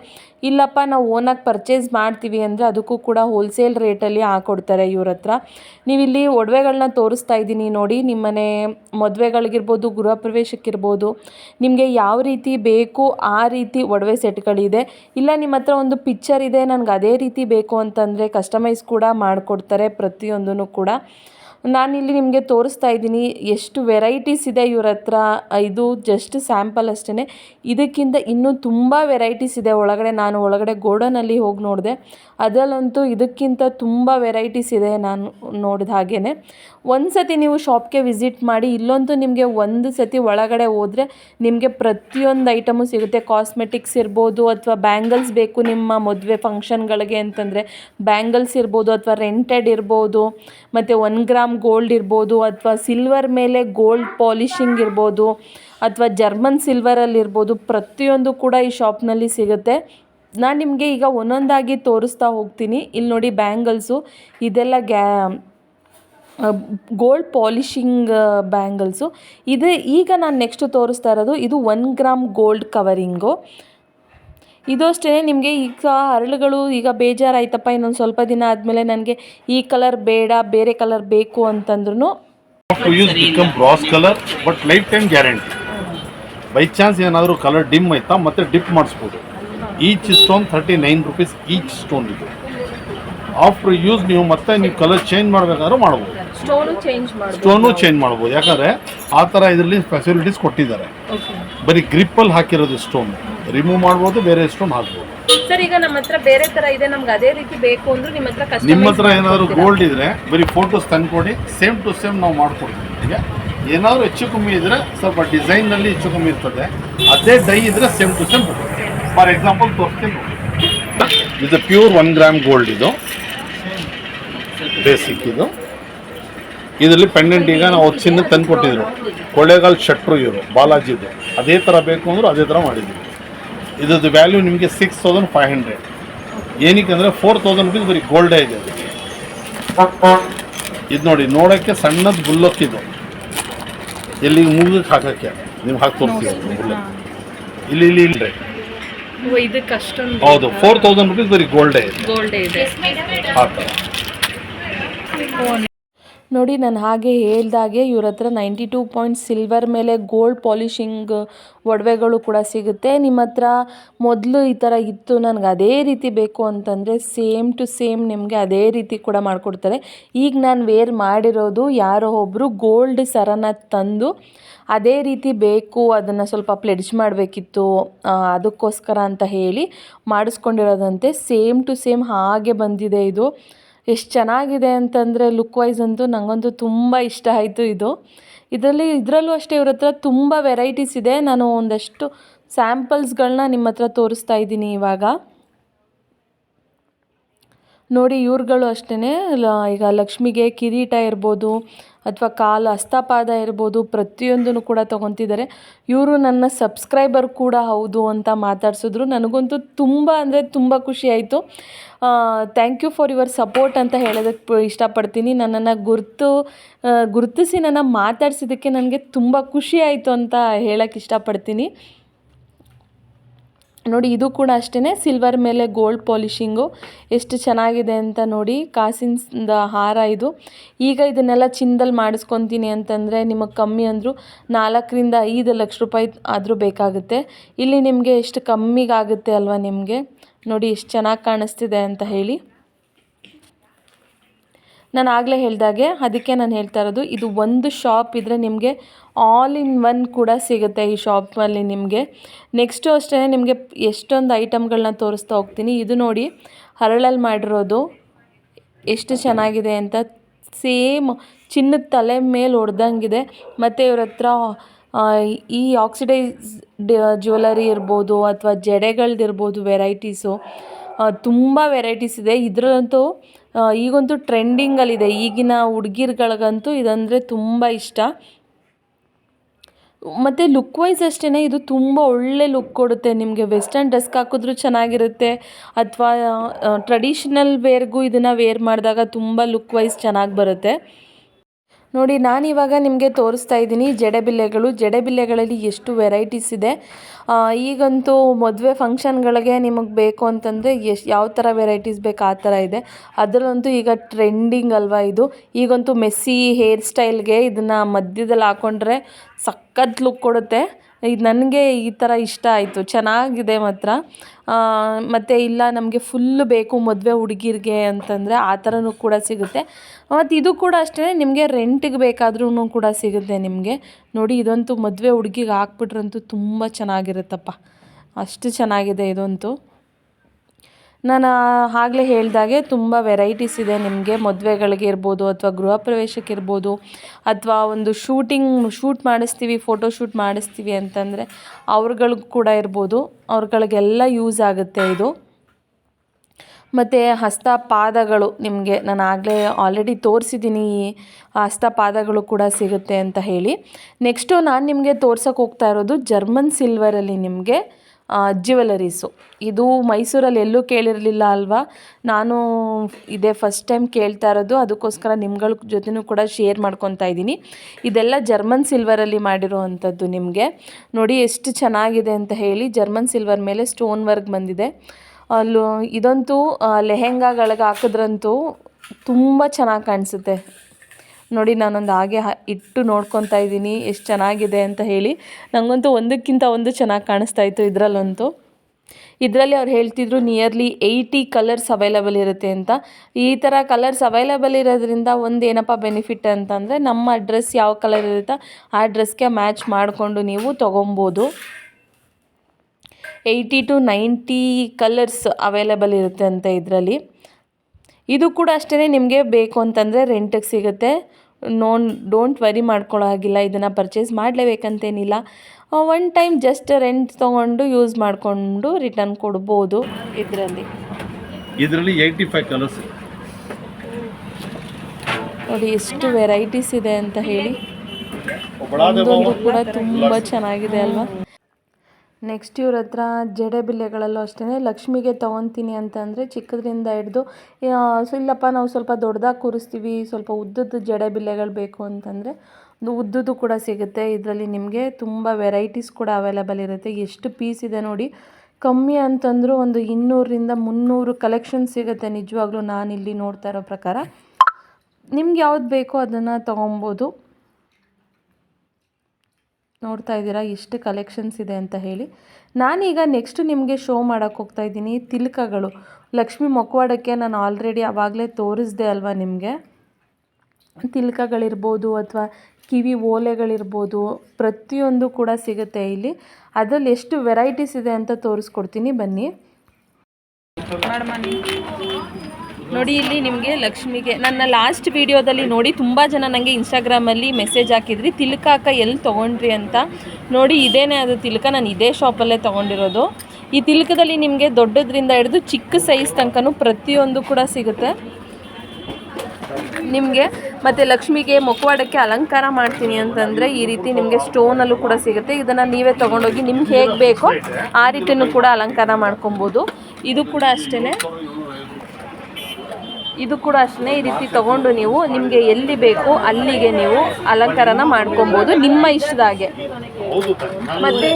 ಇಲ್ಲಪ್ಪ, ನಾವು ಓನಾಗಿ ಪರ್ಚೇಸ್ ಮಾಡ್ತೀವಿ ಅಂದರೆ ಅದಕ್ಕೂ ಕೂಡ ಹೋಲ್ಸೇಲ್ ರೇಟಲ್ಲಿ ಹಾಕ್ಕೊಡ್ತಾರೆ ಇವ್ರ ಹತ್ರ. ನೀವಿಲ್ಲಿ ಒಡವೆಗಳನ್ನ ತೋರಿಸ್ತಾ ಇದ್ದೀನಿ ನೋಡಿ ನಿಮ್ಮನೆ ಮದುವೆಗಳಿಗಿರ್ಬೋದು ಗೃಹ ಪ್ರವೇಶಕ್ಕಿರ್ಬೋದು ನಿಮಗೆ ಯಾವ ರೀತಿ ಬೇಕು ಆ ರೀತಿ ಒಡವೆ ಸೆಟ್ಗಳಿದೆ. ಇಲ್ಲ ನಿಮ್ಮ ಹತ್ರ ಒಂದು ಪಿಕ್ಚರ್ ಇದೆ, ನನಗೆ ಅದೇ ರೀತಿ ಬೇಕು ಅಂತಂದರೆ ಕಸ್ಟಮೈಸ್ ಕೂಡ ಮಾಡಿಕೊಡ್ತಾರೆ ಪ್ರತಿಯೊಂದೂ ಕೂಡ. ನಾನಿಲ್ಲಿ ನಿಮಗೆ ತೋರಿಸ್ತಾ ಇದ್ದೀನಿ, ಎಷ್ಟು ವೆರೈಟೀಸ್ ಇದೆ ಇವ್ರ ಹತ್ರ. ಇದು ಜಸ್ಟ್ ಸ್ಯಾಂಪಲ್ ಅಷ್ಟೇ ಇದಕ್ಕಿಂತ ಇನ್ನೂ ತುಂಬ ವೆರೈಟೀಸ್ ಇದೆ. ಒಳಗಡೆ ನಾನು ಒಳಗಡೆ ಗೋಡನಲ್ಲಿ ಹೋಗಿ ನೋಡಿದೆ. ಅದರಲ್ಲಂತೂ ಇದಕ್ಕಿಂತ ತುಂಬ ವೆರೈಟೀಸ್ ಇದೆ ನಾನು ನೋಡಿದ ಹಾಗೇ ಒಂದು ಸತಿ ನೀವು ಶಾಪ್ಗೆ ವಿಸಿಟ್ ಮಾಡಿ ಇಲ್ಲಂತೂ ನಿಮಗೆ ಒಂದು ಸತಿ ಒಳಗಡೆ ಹೋದರೆ ನಿಮಗೆ ಪ್ರತಿಯೊಂದು ಐಟಮು ಸಿಗುತ್ತೆ. ಕಾಸ್ಮೆಟಿಕ್ಸ್ ಇರ್ಬೋದು ಅಥವಾ ಬ್ಯಾಂಗಲ್ಸ್ ಬೇಕು ನಿಮ್ಮ ಮದುವೆ ಫಂಕ್ಷನ್ಗಳಿಗೆ ಅಂತಂದರೆ ಬ್ಯಾಂಗಲ್ಸ್ ಇರ್ಬೋದು ಅಥವಾ ರೆಂಟೆಡ್ ಇರ್ಬೋದು, ಮತ್ತು ಒನ್ ಗ್ರಾಮ್ ಗೋಲ್ಡ್ ಇರ್ಬೋದು ಅಥವಾ ಸಿಲ್ವರ್ ಮೇಲೆ ಗೋಲ್ಡ್ ಪಾಲಿಶಿಂಗ್ ಇರ್ಬೋದು ಅಥವಾ ಜರ್ಮನ್ ಸಿಲ್ವರಲ್ಲಿ ಇರ್ಬೋದು, ಪ್ರತಿಯೊಂದು ಕೂಡ ಈ ಶಾಪ್ನಲ್ಲಿ ಸಿಗುತ್ತೆ. ನಾನು ನಿಮಗೆ ಈಗ ಒಂದೊಂದಾಗಿ ತೋರಿಸ್ತಾ ಹೋಗ್ತೀನಿ. ಇಲ್ಲಿ ನೋಡಿ ಬ್ಯಾಂಗಲ್ಸು, ಇದೆಲ್ಲ ಗ್ಯಾ ಗೋಲ್ಡ್ ಪಾಲಿಶಿಂಗ್ ಬ್ಯಾಂಗಲ್ಸು ಇದು ಈಗ ನಾನು ನೆಕ್ಸ್ಟ್ ತೋರಿಸ್ತಾ ಇರೋದು, ಇದು ಒನ್ ಗ್ರಾಮ್ ಗೋಲ್ಡ್ ಕವರಿಂಗು ಇದು ಅಷ್ಟೇ, ನಿಮಗೆ ಈಗ ಹರಳುಗಳು ಈಗ ಬೇಜಾರಾಯ್ತಪ್ಪ ಇನ್ನೊಂದು ಸ್ವಲ್ಪ ದಿನ ಆದಮೇಲೆ ನನಗೆ ಈ ಕಲರ್ ಬೇಡ, ಬೇರೆ ಕಲರ್ ಬೇಕು ಅಂತಂದ್ರೂ colour but time by chance ಏನಾದರೂ ಕಲರ್ ಡಿಮ್ ಆಯ್ತಾ, ಮತ್ತೆ ಡಿಪ್ ಮಾಡಿಸ್ಬೋದು. Each stone thirty nine rupees each stone ಇದು. ಆಫ್ಟರ್ ಯೂಸ್ ನೀವು ಮತ್ತೆ ನೀವು ಕಲರ್ ಚೇಂಜ್ ಮಾಡಬೇಕಾದ್ರೂ ಮಾಡ್ಬೋದು. ಸ್ಟೋನು ಚೇಂಜ್ ಮಾಡ್ಬೋದು. ಸ್ಟೋನು ಚೇಂಜ್ ಮಾಡ್ಬೋದು. ಯಾಕಂದರೆ ಆ ಥರ ಇದರಲ್ಲಿ ಫೆಸಿಲಿಟೀಸ್ ಕೊಟ್ಟಿದ್ದಾರೆ. ಓಕೆ ಗ್ರಿಪ್ ಗ್ರಿಪ್ಪಲ್ಲಿ ಹಾಕಿರೋದು ಸ್ಟೋನ್ ರಿಮೂವ್ ಮಾಡ್ಬೋದು ಬೇರೆ ಸ್ಟೋನ್ ಹಾಕ್ಬೋದು. ಸರ್ ಈಗ ನಮ್ಮ ಹತ್ರ ಬೇರೆ ತರ ಇದೆ. ನಮ್ಗೆ ಅದೇ ರೀತಿ ಬೇಕು ಅಂದ್ರೆ ನಿಮ್ಮ ಹತ್ರ ನಿಮ್ಮ ಹತ್ರ ಏನಾದರೂ ಗೋಲ್ಡ್ ಇದ್ರೆ ಬರೀ ಫೋಟೋಸ್ ತಂದ್ಕೊಡಿ. ಸೇಮ್ ಟು ಸೇಮ್ ನಾವು ಮಾಡ್ಕೊಡ್ತೀವಿ. ನಿಮಗೆ ಏನಾದರೂ ಹೆಚ್ಚು ಕಮ್ಮಿ ಇದ್ರೆ ಸ್ವಲ್ಪ ಡಿಸೈನಲ್ಲಿ ಹೆಚ್ಚು ಕಮ್ಮಿ ಇರ್ತದೆ. ಅದೇ ಡೈ ಇದ್ರೆ same to same for example ತೋರಿಸ್ತೀನಿ ಇದು ಪ್ಯೂರ್ ಒನ್ ಗ್ರಾಮ್ ಗೋಲ್ಡ್ ಇದು. ಬೇಸಿಕ್ ಇದು. ಇದರಲ್ಲಿ ಪೆಂಡೆಂಟ್ ಈಗ ನಾವು ಚಿನ್ನ ತಂದು ಕೊಟ್ಟಿದ್ರು. ಕೊಳ್ಳೇಗಾಲ ಶಟ್ರು ಇವರು ಬಾಲಾಜಿದು. ಅದೇ ಥರ ಬೇಕು ಅಂದರೂ ಅದೇ ಥರ ಮಾಡಿದ್ವಿ ಇದ್ರದ್ದು ವ್ಯಾಲ್ಯೂ ನಿಮಗೆ ಸಿಕ್ಸ್ ತೌಸಂಡ್ ಫೈವ್ ಹಂಡ್ರೆಡ್ ಏನಕ್ಕೆ ಅಂದರೆ ಫೋರ್ ತೌಸಂಡ್ ರುಪೀಸ್ ಬರೀ ಗೋಲ್ಡೇ ಇದೆ ಇದು ನೋಡಿ ನೋಡೋಕ್ಕೆ ಸಣ್ಣದು ಬುಲ್ಲೊಕ್ಕಿದು ಇದು. ಎಲ್ಲಿ ಮುಗಿದಕ್ಕೆ ಹಾಕೋಕ್ಕೆ. ನೀವು ಹಾಕಿ ತೋರಿಸ್ತೀವಿ ಬುಲ್ಲಕ್ ಇಲ್ಲಿ ಇಲ್ಲಿ ಇಲ್ಲರಿ ಹೌದು ಫೋರ್ ತೌಸಂಡ್ ರುಪೀಸ್ ಬರೀ ಗೋಲ್ಡೇ ಇದೆ. ಗೋಲ್ಡ್ ಇದೆ. ಆ ಥರ ನೋಡಿ ನಾನು ಹಾಗೆ ಹೇಳ್ದಾಗೆ ಇವ್ರ ಹತ್ರ ನೈಂಟಿ ಟೂ ಪಾಯಿಂಟ್ ಸಿಲ್ವರ್ ಮೇಲೆ ಗೋಲ್ಡ್ ಪಾಲಿಶಿಂಗ್ ಒಡವೆಗಳು ಕೂಡ ಸಿಗುತ್ತೆ. ನಿಮ್ಮ ಹತ್ರ ಮೊದಲು ಈ ಥರ ಇತ್ತು, ನನಗೆ ಅದೇ ರೀತಿ ಬೇಕು ಅಂತಂದರೆ ಸೇಮ್ ಟು ಸೇಮ್ ನಿಮಗೆ ಅದೇ ರೀತಿ ಕೂಡ ಮಾಡಿಕೊಡ್ತಾರೆ. ಈಗ ನಾನು ವೇರ್ ಮಾಡಿರೋದು ಯಾರೋ ಒಬ್ಬರು ಗೋಲ್ಡ್ ಸರನ ತಂದು ಅದೇ ರೀತಿ ಬೇಕು, ಅದನ್ನು ಸ್ವಲ್ಪ ಪ್ಲೆಡ್ಜ್ ಮಾಡಬೇಕಿತ್ತು ಅದಕ್ಕೋಸ್ಕರ ಅಂತ ಹೇಳಿ ಮಾಡಿಸ್ಕೊಂಡಿರೋದಂತೆ. ಸೇಮ್ ಟು ಸೇಮ್ ಹಾಗೆ ಬಂದಿದೆ ಇದು. ಎಷ್ಟು ಚೆನ್ನಾಗಿದೆ ಅಂತಂದರೆ ಲುಕ್ ವೈಸ್ ಅಂತೂ ನನಗಂತೂ ತುಂಬ ಇಷ್ಟ ಆಯಿತು ಇದು. ಇದರಲ್ಲಿ, ಇದರಲ್ಲೂ ಅಷ್ಟೇ ಇವ್ರ ಹತ್ರ ತುಂಬ ವೆರೈಟೀಸ್ ಇದೆ. ನಾನು ಒಂದಷ್ಟು ಸ್ಯಾಂಪಲ್ಸ್ಗಳನ್ನ ನಿಮ್ಮ ಹತ್ರ ತೋರಿಸ್ತಾ ಇದ್ದೀನಿ ಇವಾಗ. ನೋಡಿ, ಇವ್ರುಗಳು ಅಷ್ಟೇ ಈಗ ಲಕ್ಷ್ಮಿಗೆ ಕಿರೀಟ ಇರ್ಬೋದು ಅಥವಾ ಕಾಲು ಹಸ್ತಪಾದ ಇರ್ಬೋದು, ಪ್ರತಿಯೊಂದನ್ನು ಕೂಡ ತೊಗೊತಿದ್ದಾರೆ. ಇವರು ನನ್ನ ಸಬ್ಸ್ಕ್ರೈಬರ್ ಕೂಡ ಹೌದು ಅಂತ ಮಾತಾಡ್ಸಿದ್ರು. ನನಗಂತೂ ತುಂಬ ಅಂದರೆ ತುಂಬ ಖುಷಿ ಆಯಿತು. Thank you for your support ಅಂತ ಹೇಳೋದಕ್ಕೆ ಇಷ್ಟಪಡ್ತೀನಿ. ನನ್ನನ್ನು ಗುರುತು ಗುರುತಿಸಿ ನನ್ನ ಮಾತಾಡ್ಸಿದ್ದಕ್ಕೆ ನನಗೆ ತುಂಬ ಖುಷಿ ಆಯಿತು ಅಂತ ಹೇಳೋಕ್ಕೆ ಇಷ್ಟಪಡ್ತೀನಿ. ನೋಡಿ, ಇದು ಕೂಡ ಅಷ್ಟೇ ಸಿಲ್ವರ್ ಮೇಲೆ ಗೋಲ್ಡ್ ಪಾಲಿಶಿಂಗು ಎಷ್ಟು ಚೆನ್ನಾಗಿದೆ ಅಂತ ನೋಡಿ ಕಾಸಿನ ಹಾರ ಇದು. ಈಗ ಇದನ್ನೆಲ್ಲ ಚಿನ್ನದಲ್ಲಿ ಮಾಡಿಸ್ಕೊತೀನಿ ಅಂತಂದರೆ, ನಿಮಗೆ ಕಮ್ಮಿ ಅಂದರೂ ನಾಲ್ಕರಿಂದ ಐದು ಲಕ್ಷ ರೂಪಾಯಿ ಆದರೂ ಬೇಕಾಗುತ್ತೆ. ಇಲ್ಲಿ ನಿಮಗೆ ಎಷ್ಟು ಕಮ್ಮಿಗಾಗುತ್ತೆ ಅಲ್ವಾ ನಿಮಗೆ? ನೋಡಿ, ಎಷ್ಟು ಚೆನ್ನಾಗಿ ಕಾಣಿಸ್ತಿದೆ ಅಂತ ಹೇಳಿ. ನಾನು ಆಗಲೇ ಹೇಳಿದಾಗೆ ಅದಕ್ಕೆ ನಾನು ಹೇಳ್ತಾ ಇರೋದು, ಇದು ಒಂದು ಶಾಪ್ ಇದ್ದರೆ ನಿಮಗೆ ಆಲ್ ಇನ್ ಒನ್ ಕೂಡ ಸಿಗುತ್ತೆ ಈ ಶಾಪಲ್ಲಿ ನಿಮಗೆ. ನೆಕ್ಸ್ಟು ಅಷ್ಟೇ ನಿಮಗೆ ಎಷ್ಟೊಂದು ಐಟಮ್ಗಳನ್ನ ತೋರಿಸ್ತಾ ಹೋಗ್ತೀನಿ. ಇದು ನೋಡಿ ಹರಳಲ್ಲಿ ಮಾಡಿರೋದು ಎಷ್ಟು ಚೆನ್ನಾಗಿದೆ ಅಂತ. ಸೇಮ್ ಚಿನ್ನದ ತಲೆ ಮೇಲೆ ಹೊಡೆದಂಗಿದೆ ಮತ್ತು ಇವ್ರ ಹತ್ರ ಈ ಆಕ್ಸಿಡೈಸ್ ಜ್ಯುವೆಲರಿ ಇರ್ಬೋದು ಅಥವಾ ಜಡೆಗಳ್ದಿರ್ಬೋದು ವೆರೈಟೀಸು ತುಂಬ ವೆರೈಟೀಸ್ ಇದೆ. ಇದರಲ್ಲಂತೂ ಈಗಂತೂ ಟ್ರೆಂಡಿಂಗಲ್ಲಿದೆ. ಈಗಿನ ಹುಡುಗಿರ್ಗಳಿಗಂತೂ ಇದಂದರೆ ತುಂಬ ಇಷ್ಟ. ಮತ್ತು ಲುಕ್ ವೈಸ್ ಅಷ್ಟೇ ಇದು ತುಂಬ ಒಳ್ಳೆ ಲುಕ್ ಕೊಡುತ್ತೆ. ನಿಮಗೆ ವೆಸ್ಟರ್ನ್ ಡ್ರೆಸ್ಗೆ ಹಾಕಿದ್ರೂ ಚೆನ್ನಾಗಿರುತ್ತೆ. ಅಥವಾ ಟ್ರೆಡಿಷ್ನಲ್ ವೇರ್ಗೂ ಇದನ್ನು ವೇರ್ ಮಾಡಿದಾಗ ತುಂಬ ಲುಕ್ ವೈಸ್ ಚೆನ್ನಾಗಿ ಬರುತ್ತೆ. ನೋಡಿ, ನಾನಿವಾಗ ನಿಮಗೆ ತೋರಿಸ್ತಾ ಇದ್ದೀನಿ ಜಡೆಬಿಲ್ಲೆಗಳು ಜಡೆಬಿಲ್ಲೆಗಳಲ್ಲಿ ಎಷ್ಟು ವೆರೈಟೀಸ್ ಇದೆ. ಈಗಂತೂ ಮದುವೆ ಫಂಕ್ಷನ್ಗಳಿಗೆ ನಿಮಗೆ ಬೇಕು ಅಂತಂದರೆ ಎಷ್ಟು ಯಾವ ಥರ ವೆರೈಟೀಸ್ ಬೇಕು ಆ ಥರ ಇದೆ. ಅದರಲ್ಲಂತೂ ಈಗ ಟ್ರೆಂಡಿಂಗ್ ಅಲ್ವಾ ಇದು? ಈಗಂತೂ ಮೆಸ್ಸಿ ಹೇರ್ ಸ್ಟೈಲ್ಗೆ ಇದನ್ನು ಮಧ್ಯದಲ್ಲಿ ಹಾಕ್ಕೊಂಡ್ರೆ ಸಖತ್ ಲುಕ್ ಕೊಡುತ್ತೆ. ಇದು ನನಗೆ ಈ ಥರ ಇಷ್ಟ ಆಯಿತು, ಚೆನ್ನಾಗಿದೆ ಮಾತ್ರ. ಮತ್ತು ಇಲ್ಲ, ನಮಗೆ ಫುಲ್ ಬೇಕು ಮದುವೆ ಹುಡುಗಿರ್ಗೆ ಅಂತಂದರೆ ಆ ಥರನೂ ಕೂಡ ಸಿಗುತ್ತೆ. ಮತ್ತು ಇದು ಕೂಡ ಅಷ್ಟೇ ನಿಮಗೆ ರೆಂಟಿಗೆ ಬೇಕಾದ್ರೂ ಕೂಡ ಸಿಗುತ್ತೆ ನಿಮಗೆ. ನೋಡಿ, ಇದಂತೂ ಮದುವೆ ಹುಡುಗಿಗೆ ಹಾಕ್ಬಿಟ್ರಂತೂ ತುಂಬ ಚೆನ್ನಾಗಿರುತ್ತಪ್ಪ. ಅಷ್ಟು ಚೆನ್ನಾಗಿದೆ ಇದಂತೂ. ನಾನು ಆಗಲೇ ಹೇಳ್ದಾಗೆ ತುಂಬ ವೆರೈಟೀಸ್ ಇದೆ ನಿಮಗೆ. ಮದುವೆಗಳಿಗೆ ಇರ್ಬೋದು ಅಥವಾ ಗೃಹ ಪ್ರವೇಶಕ್ಕೆ ಇರ್ಬೋದು ಅಥವಾ ಒಂದು ಶೂಟಿಂಗ್ ಶೂಟ್ ಮಾಡಿಸ್ತೀವಿ, ಫೋಟೋ ಶೂಟ್ ಮಾಡಿಸ್ತೀವಿ ಅಂತಂದರೆ ಅವ್ರುಗಳಿಗೂ ಕೂಡ ಇರ್ಬೋದು. ಅವ್ರುಗಳಿಗೆಲ್ಲ ಯೂಸ್ ಆಗುತ್ತೆ ಇದು. ಮತ್ತು ಹಸ್ತಪಾದಗಳು ನಿಮಗೆ ನಾನು ಆಗಲೇ ಆಲ್ರೆಡಿ ತೋರಿಸಿದ್ದೀನಿ. ಹಸ್ತಪಾದಗಳು ಕೂಡ ಸಿಗುತ್ತೆ ಅಂತ ಹೇಳಿ. ನೆಕ್ಸ್ಟು ನಾನು ನಿಮಗೆ ತೋರ್ಸೋಕೆ ಹೋಗ್ತಾ ಇರೋದು ಜರ್ಮನ್ ಸಿಲ್ವರಲ್ಲಿ ನಿಮಗೆ ಜ್ಯುವೆಲರೀಸು ಇದು ಮೈಸೂರಲ್ಲಿ ಎಲ್ಲೂ ಕೇಳಿರಲಿಲ್ಲ ಅಲ್ವಾ? ನಾನು ಇದೇ ಫಸ್ಟ್ ಟೈಮ್ ಕೇಳ್ತಾ ಇರೋದು, ಅದಕ್ಕೋಸ್ಕರ ನಿಮ್ಗಳ ಜೊತೆನೂ ಕೂಡ ಶೇರ್ ಮಾಡ್ಕೊತಾ ಇದ್ದೀನಿ. ಇದೆಲ್ಲ ಜರ್ಮನ್ ಸಿಲ್ವರಲ್ಲಿ ಮಾಡಿರೋ ಅಂಥದ್ದು ನಿಮಗೆ. ನೋಡಿ ಎಷ್ಟು ಚೆನ್ನಾಗಿದೆ ಅಂತ ಹೇಳಿ ಜರ್ಮನ್ ಸಿಲ್ವರ್ ಮೇಲೆ ಸ್ಟೋನ್ ವರ್ಕ್ ಬಂದಿದೆ. ಅಲ್ಲೂ ಇದಂತೂ ಲೆಹೆಂಗಾಗಳಿಗೆ ಹಾಕಿದ್ರಂತೂ ತುಂಬ ಚೆನ್ನಾಗಿ ಕಾಣಿಸುತ್ತೆ. ನೋಡಿ ನಾನೊಂದು ಹಾಗೆ ಇಟ್ಟು ನೋಡ್ಕೊತಾ ಇದ್ದೀನಿ, ಎಷ್ಟು ಚೆನ್ನಾಗಿದೆ ಅಂತ ಹೇಳಿ. ನನಗಂತೂ ಒಂದಕ್ಕಿಂತ ಒಂದು ಚೆನ್ನಾಗಿ ಕಾಣಿಸ್ತಾ ಇತ್ತು ಇದರಲ್ಲಂತೂ. ಇದರಲ್ಲಿ ಅವ್ರು ಹೇಳ್ತಿದ್ರು ನಿಯರ್ಲಿ ಏಯ್ಟಿ ಕಲರ್ಸ್ ಅವೈಲಬಲ್ ಇರುತ್ತೆ ಅಂತ. ಈ ಥರ ಕಲರ್ಸ್ ಅವೈಲಬಲ್ ಇರೋದ್ರಿಂದ ಒಂದು ಏನಪ್ಪ ಬೆನಿಫಿಟ್ ಅಂತಂದರೆ ನಮ್ಮ ಡ್ರೆಸ್ ಯಾವ ಕಲರ್ ಇರುತ್ತೋ ಆ ಡ್ರೆಸ್ಗೆ ಮ್ಯಾಚ್ ಮಾಡಿಕೊಂಡು ನೀವು ತೊಗೊಬೋದು. Eighty to ninety colours available ಇರುತ್ತೆ ಅಂತ ಇದರಲ್ಲಿ. ಇದು ಕೂಡ ಅಷ್ಟೇ ನಿಮಗೆ ಬೇಕು ಅಂತಂದರೆ ರೆಂಟಿಗೆ ಸಿಗುತ್ತೆ. ನೋನ್ ಡೋಂಟ್ ವರಿ ಮಾಡ್ಕೊಳ್ಳೋ ಹಾಗಿಲ್ಲ ಇದನ್ನು ಪರ್ಚೇಸ್ ಮಾಡಲೇಬೇಕಂತೇನಿಲ್ಲ. ಒನ್ ಟೈಮ್ ಜಸ್ಟ್ ರೆಂಟ್ ತೊಗೊಂಡು ಯೂಸ್ ಮಾಡಿಕೊಂಡು ರಿಟರ್ನ್ ಕೊಡ್ಬೋದು ಇದರಲ್ಲಿ. ಇದರಲ್ಲಿ ಏಯ್ಟಿ ಫೈವ್ ಕಲರ್ಸ್ ನೋಡಿ ಎಷ್ಟು ವೆರೈಟೀಸ್ ಇದೆ ಅಂತ ಹೇಳಿ. ಒಂದೊಂದು ಕೂಡ ತುಂಬ ಚೆನ್ನಾಗಿದೆ ಅಲ್ವಾ? ನೆಕ್ಸ್ಟ್ ಇವ್ರ ಹತ್ರ ಜಡೆಬಿಲ್ಲೆಗಳಲ್ಲೂ ಅಷ್ಟೇ ಲಕ್ಷ್ಮಿಗೆ ತೊಗೊತೀನಿ ಅಂತಂದರೆ ಚಿಕ್ಕದ್ರಿಂದ ಹಿಡ್ದು ಸೊ ಇಲ್ಲಪ್ಪ ನಾವು ಸ್ವಲ್ಪ ದೊಡ್ಡದಾಗಿ ಕೂರಿಸ್ತೀವಿ, ಸ್ವಲ್ಪ ಉದ್ದದ ಜಡೆಬಿಲ್ಲೆಗಳು ಬೇಕು ಅಂತಂದರೆ ಉದ್ದದ್ದು ಕೂಡ ಸಿಗುತ್ತೆ. ಇದರಲ್ಲಿ ನಿಮಗೆ ತುಂಬ ವೆರೈಟೀಸ್ ಕೂಡ ಅವೈಲೇಬಲ್ ಇರುತ್ತೆ. ಎಷ್ಟು ಪೀಸ್ ಇದೆ ನೋಡಿ, ಕಮ್ಮಿ ಅಂತಂದರೂ ಒಂದು ಇನ್ನೂರರಿಂದ ಮುನ್ನೂರು ಕಲೆಕ್ಷನ್ ಸಿಗುತ್ತೆ ನಿಜವಾಗ್ಲೂ ನಾನಿಲ್ಲಿ ನೋಡ್ತಾ ಇರೋ ಪ್ರಕಾರ. ನಿಮ್ಗೆ ಯಾವ್ದು ಬೇಕೋ ಅದನ್ನು ತೊಗೊಬೋದು. ನೋಡ್ತಾ ಇದ್ದೀರಾ, ಎಷ್ಟು ಕಲೆಕ್ಷನ್ಸ್ ಇದೆ ಅಂತ ಹೇಳಿ. ನಾನೀಗ ನೆಕ್ಸ್ಟ್ ನಿಮಗೆ ಶೋ ಮಾಡೋಕ್ಕೆ ಹೋಗ್ತಾ ಇದ್ದೀನಿ, ತಿಲಕಗಳು. ಲಕ್ಷ್ಮಿ ಮೊಕ್ವಾಡಕ್ಕೆ ನಾನು ಆಲ್ರೆಡಿ ಆವಾಗಲೇ ತೋರಿಸ್ದೆ ಅಲ್ವಾ ನಿಮಗೆ? ತಿಲಕಗಳಿರ್ಬೋದು ಅಥವಾ ಕಿವಿ ಓಲೆಗಳಿರ್ಬೋದು, ಪ್ರತಿಯೊಂದು ಕೂಡ ಸಿಗುತ್ತೆ ಇಲ್ಲಿ. ಅದರಲ್ಲಿ ಎಷ್ಟು ವೆರೈಟೀಸ್ ಇದೆ ಅಂತ ತೋರಿಸ್ಕೊಡ್ತೀನಿ, ಬನ್ನಿ. ನೋಡಿ ಇಲ್ಲಿ ನಿಮಗೆ ಲಕ್ಷ್ಮಿಗೆ. ನನ್ನ ಲಾಸ್ಟ್ ವಿಡಿಯೋದಲ್ಲಿ ನೋಡಿ ತುಂಬ ಜನ ನನಗೆ ಇನ್ಸ್ಟಾಗ್ರಾಮಲ್ಲಿ ಮೆಸೇಜ್ ಹಾಕಿದ್ರಿ. ತಿಲಕ ಅಕ್ಕ ಎಲ್ಲಿ ತೊಗೊಂಡ್ರಿ ಅಂತ. ನೋಡಿ ಇದೇನೇ ಅದು ತಿಲಕ. ನಾನು ಇದೇ ಶಾಪಲ್ಲೇ ತೊಗೊಂಡಿರೋದು. ಈ ತಿಲಕದಲ್ಲಿ ನಿಮಗೆ ದೊಡ್ಡದ್ರಿಂದ ಹಿಡಿದು ಚಿಕ್ಕ ಸೈಜ್ ತನಕನೂ ಪ್ರತಿಯೊಂದು ಕೂಡ ಸಿಗುತ್ತೆ. ನಿಮಗೆ ಮತ್ತು ಲಕ್ಷ್ಮಿಗೆ ಮುಖವಾಡಕ್ಕೆ ಅಲಂಕಾರ ಮಾಡ್ತೀನಿ ಅಂತಂದರೆ ಈ ರೀತಿ ನಿಮಗೆ ಸ್ಟೋನಲ್ಲೂ ಕೂಡ ಸಿಗುತ್ತೆ. ಇದನ್ನು ನೀವೇ ತೊಗೊಂಡೋಗಿ ನಿಮ್ಗೆ ಹೇಗೆ ಬೇಕೋ ಆ ರೀತಿಯೂ ಕೂಡ ಅಲಂಕಾರ ಮಾಡ್ಕೊಬೋದು. ಇದು ಕೂಡ ಅಷ್ಟೇ ಇದು ಕೂಡ ಅಷ್ಟೇ ಈ ರೀತಿ ತಗೊಂಡು ನೀವು ನಿಮಗೆ ಎಲ್ಲಿ ಬೇಕು ಅಲ್ಲಿಗೆ ನೀವು ಅಲಂಕಾರನ ಮಾಡ್ಕೊಬೋದು ನಿಮ್ಮ ಇಷ್ಟದ ಹಾಗೆ. ಮತ್ತೆ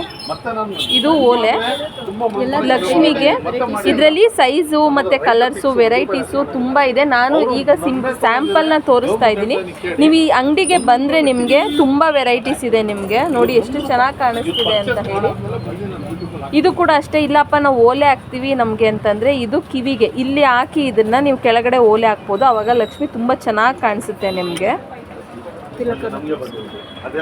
ಇದು ಓಲೆ. ಲಕ್ಷ್ಮಿಗೆ ಇದರಲ್ಲಿ ಸೈಜು ಮತ್ತು ಕಲರ್ಸು ವೆರೈಟೀಸು ತುಂಬ ಇದೆ. ನಾನು ಈಗ ಸಿಂ ಸ್ಯಾಂಪಲ್ನ ತೋರಿಸ್ತಾ ಇದ್ದೀನಿ. ನೀವು ಈ ಅಂಗಡಿಗೆ ಬಂದರೆ ನಿಮಗೆ ತುಂಬ ವೆರೈಟೀಸ್ ಇದೆ ನಿಮಗೆ. ನೋಡಿ ಎಷ್ಟು ಚೆನ್ನಾಗಿ ಕಾಣಿಸ್ತಿದೆ ಅಂತ ಹೇಳಿ. ಇದು ಕೂಡ ಅಷ್ಟೇ ಇಲ್ಲಪ್ಪ ನಾವು ಓಲೆ ಹಾಕ್ತೀವಿ ನಮಗೆ ಅಂತಂದರೆ ಇದು ಕಿವಿಗೆ. ಇಲ್ಲಿ ಹಾಕಿ ಇದನ್ನು ನೀವು ಕೆಳಗಡೆ ಓಲೆ ಹಾಕ್ಬೋದು. ಆವಾಗ ಲಕ್ಷ್ಮಿ ತುಂಬ ಚೆನ್ನಾಗಿ ಕಾಣಿಸುತ್ತೆ ನಿಮಗೆ. ಅದೇ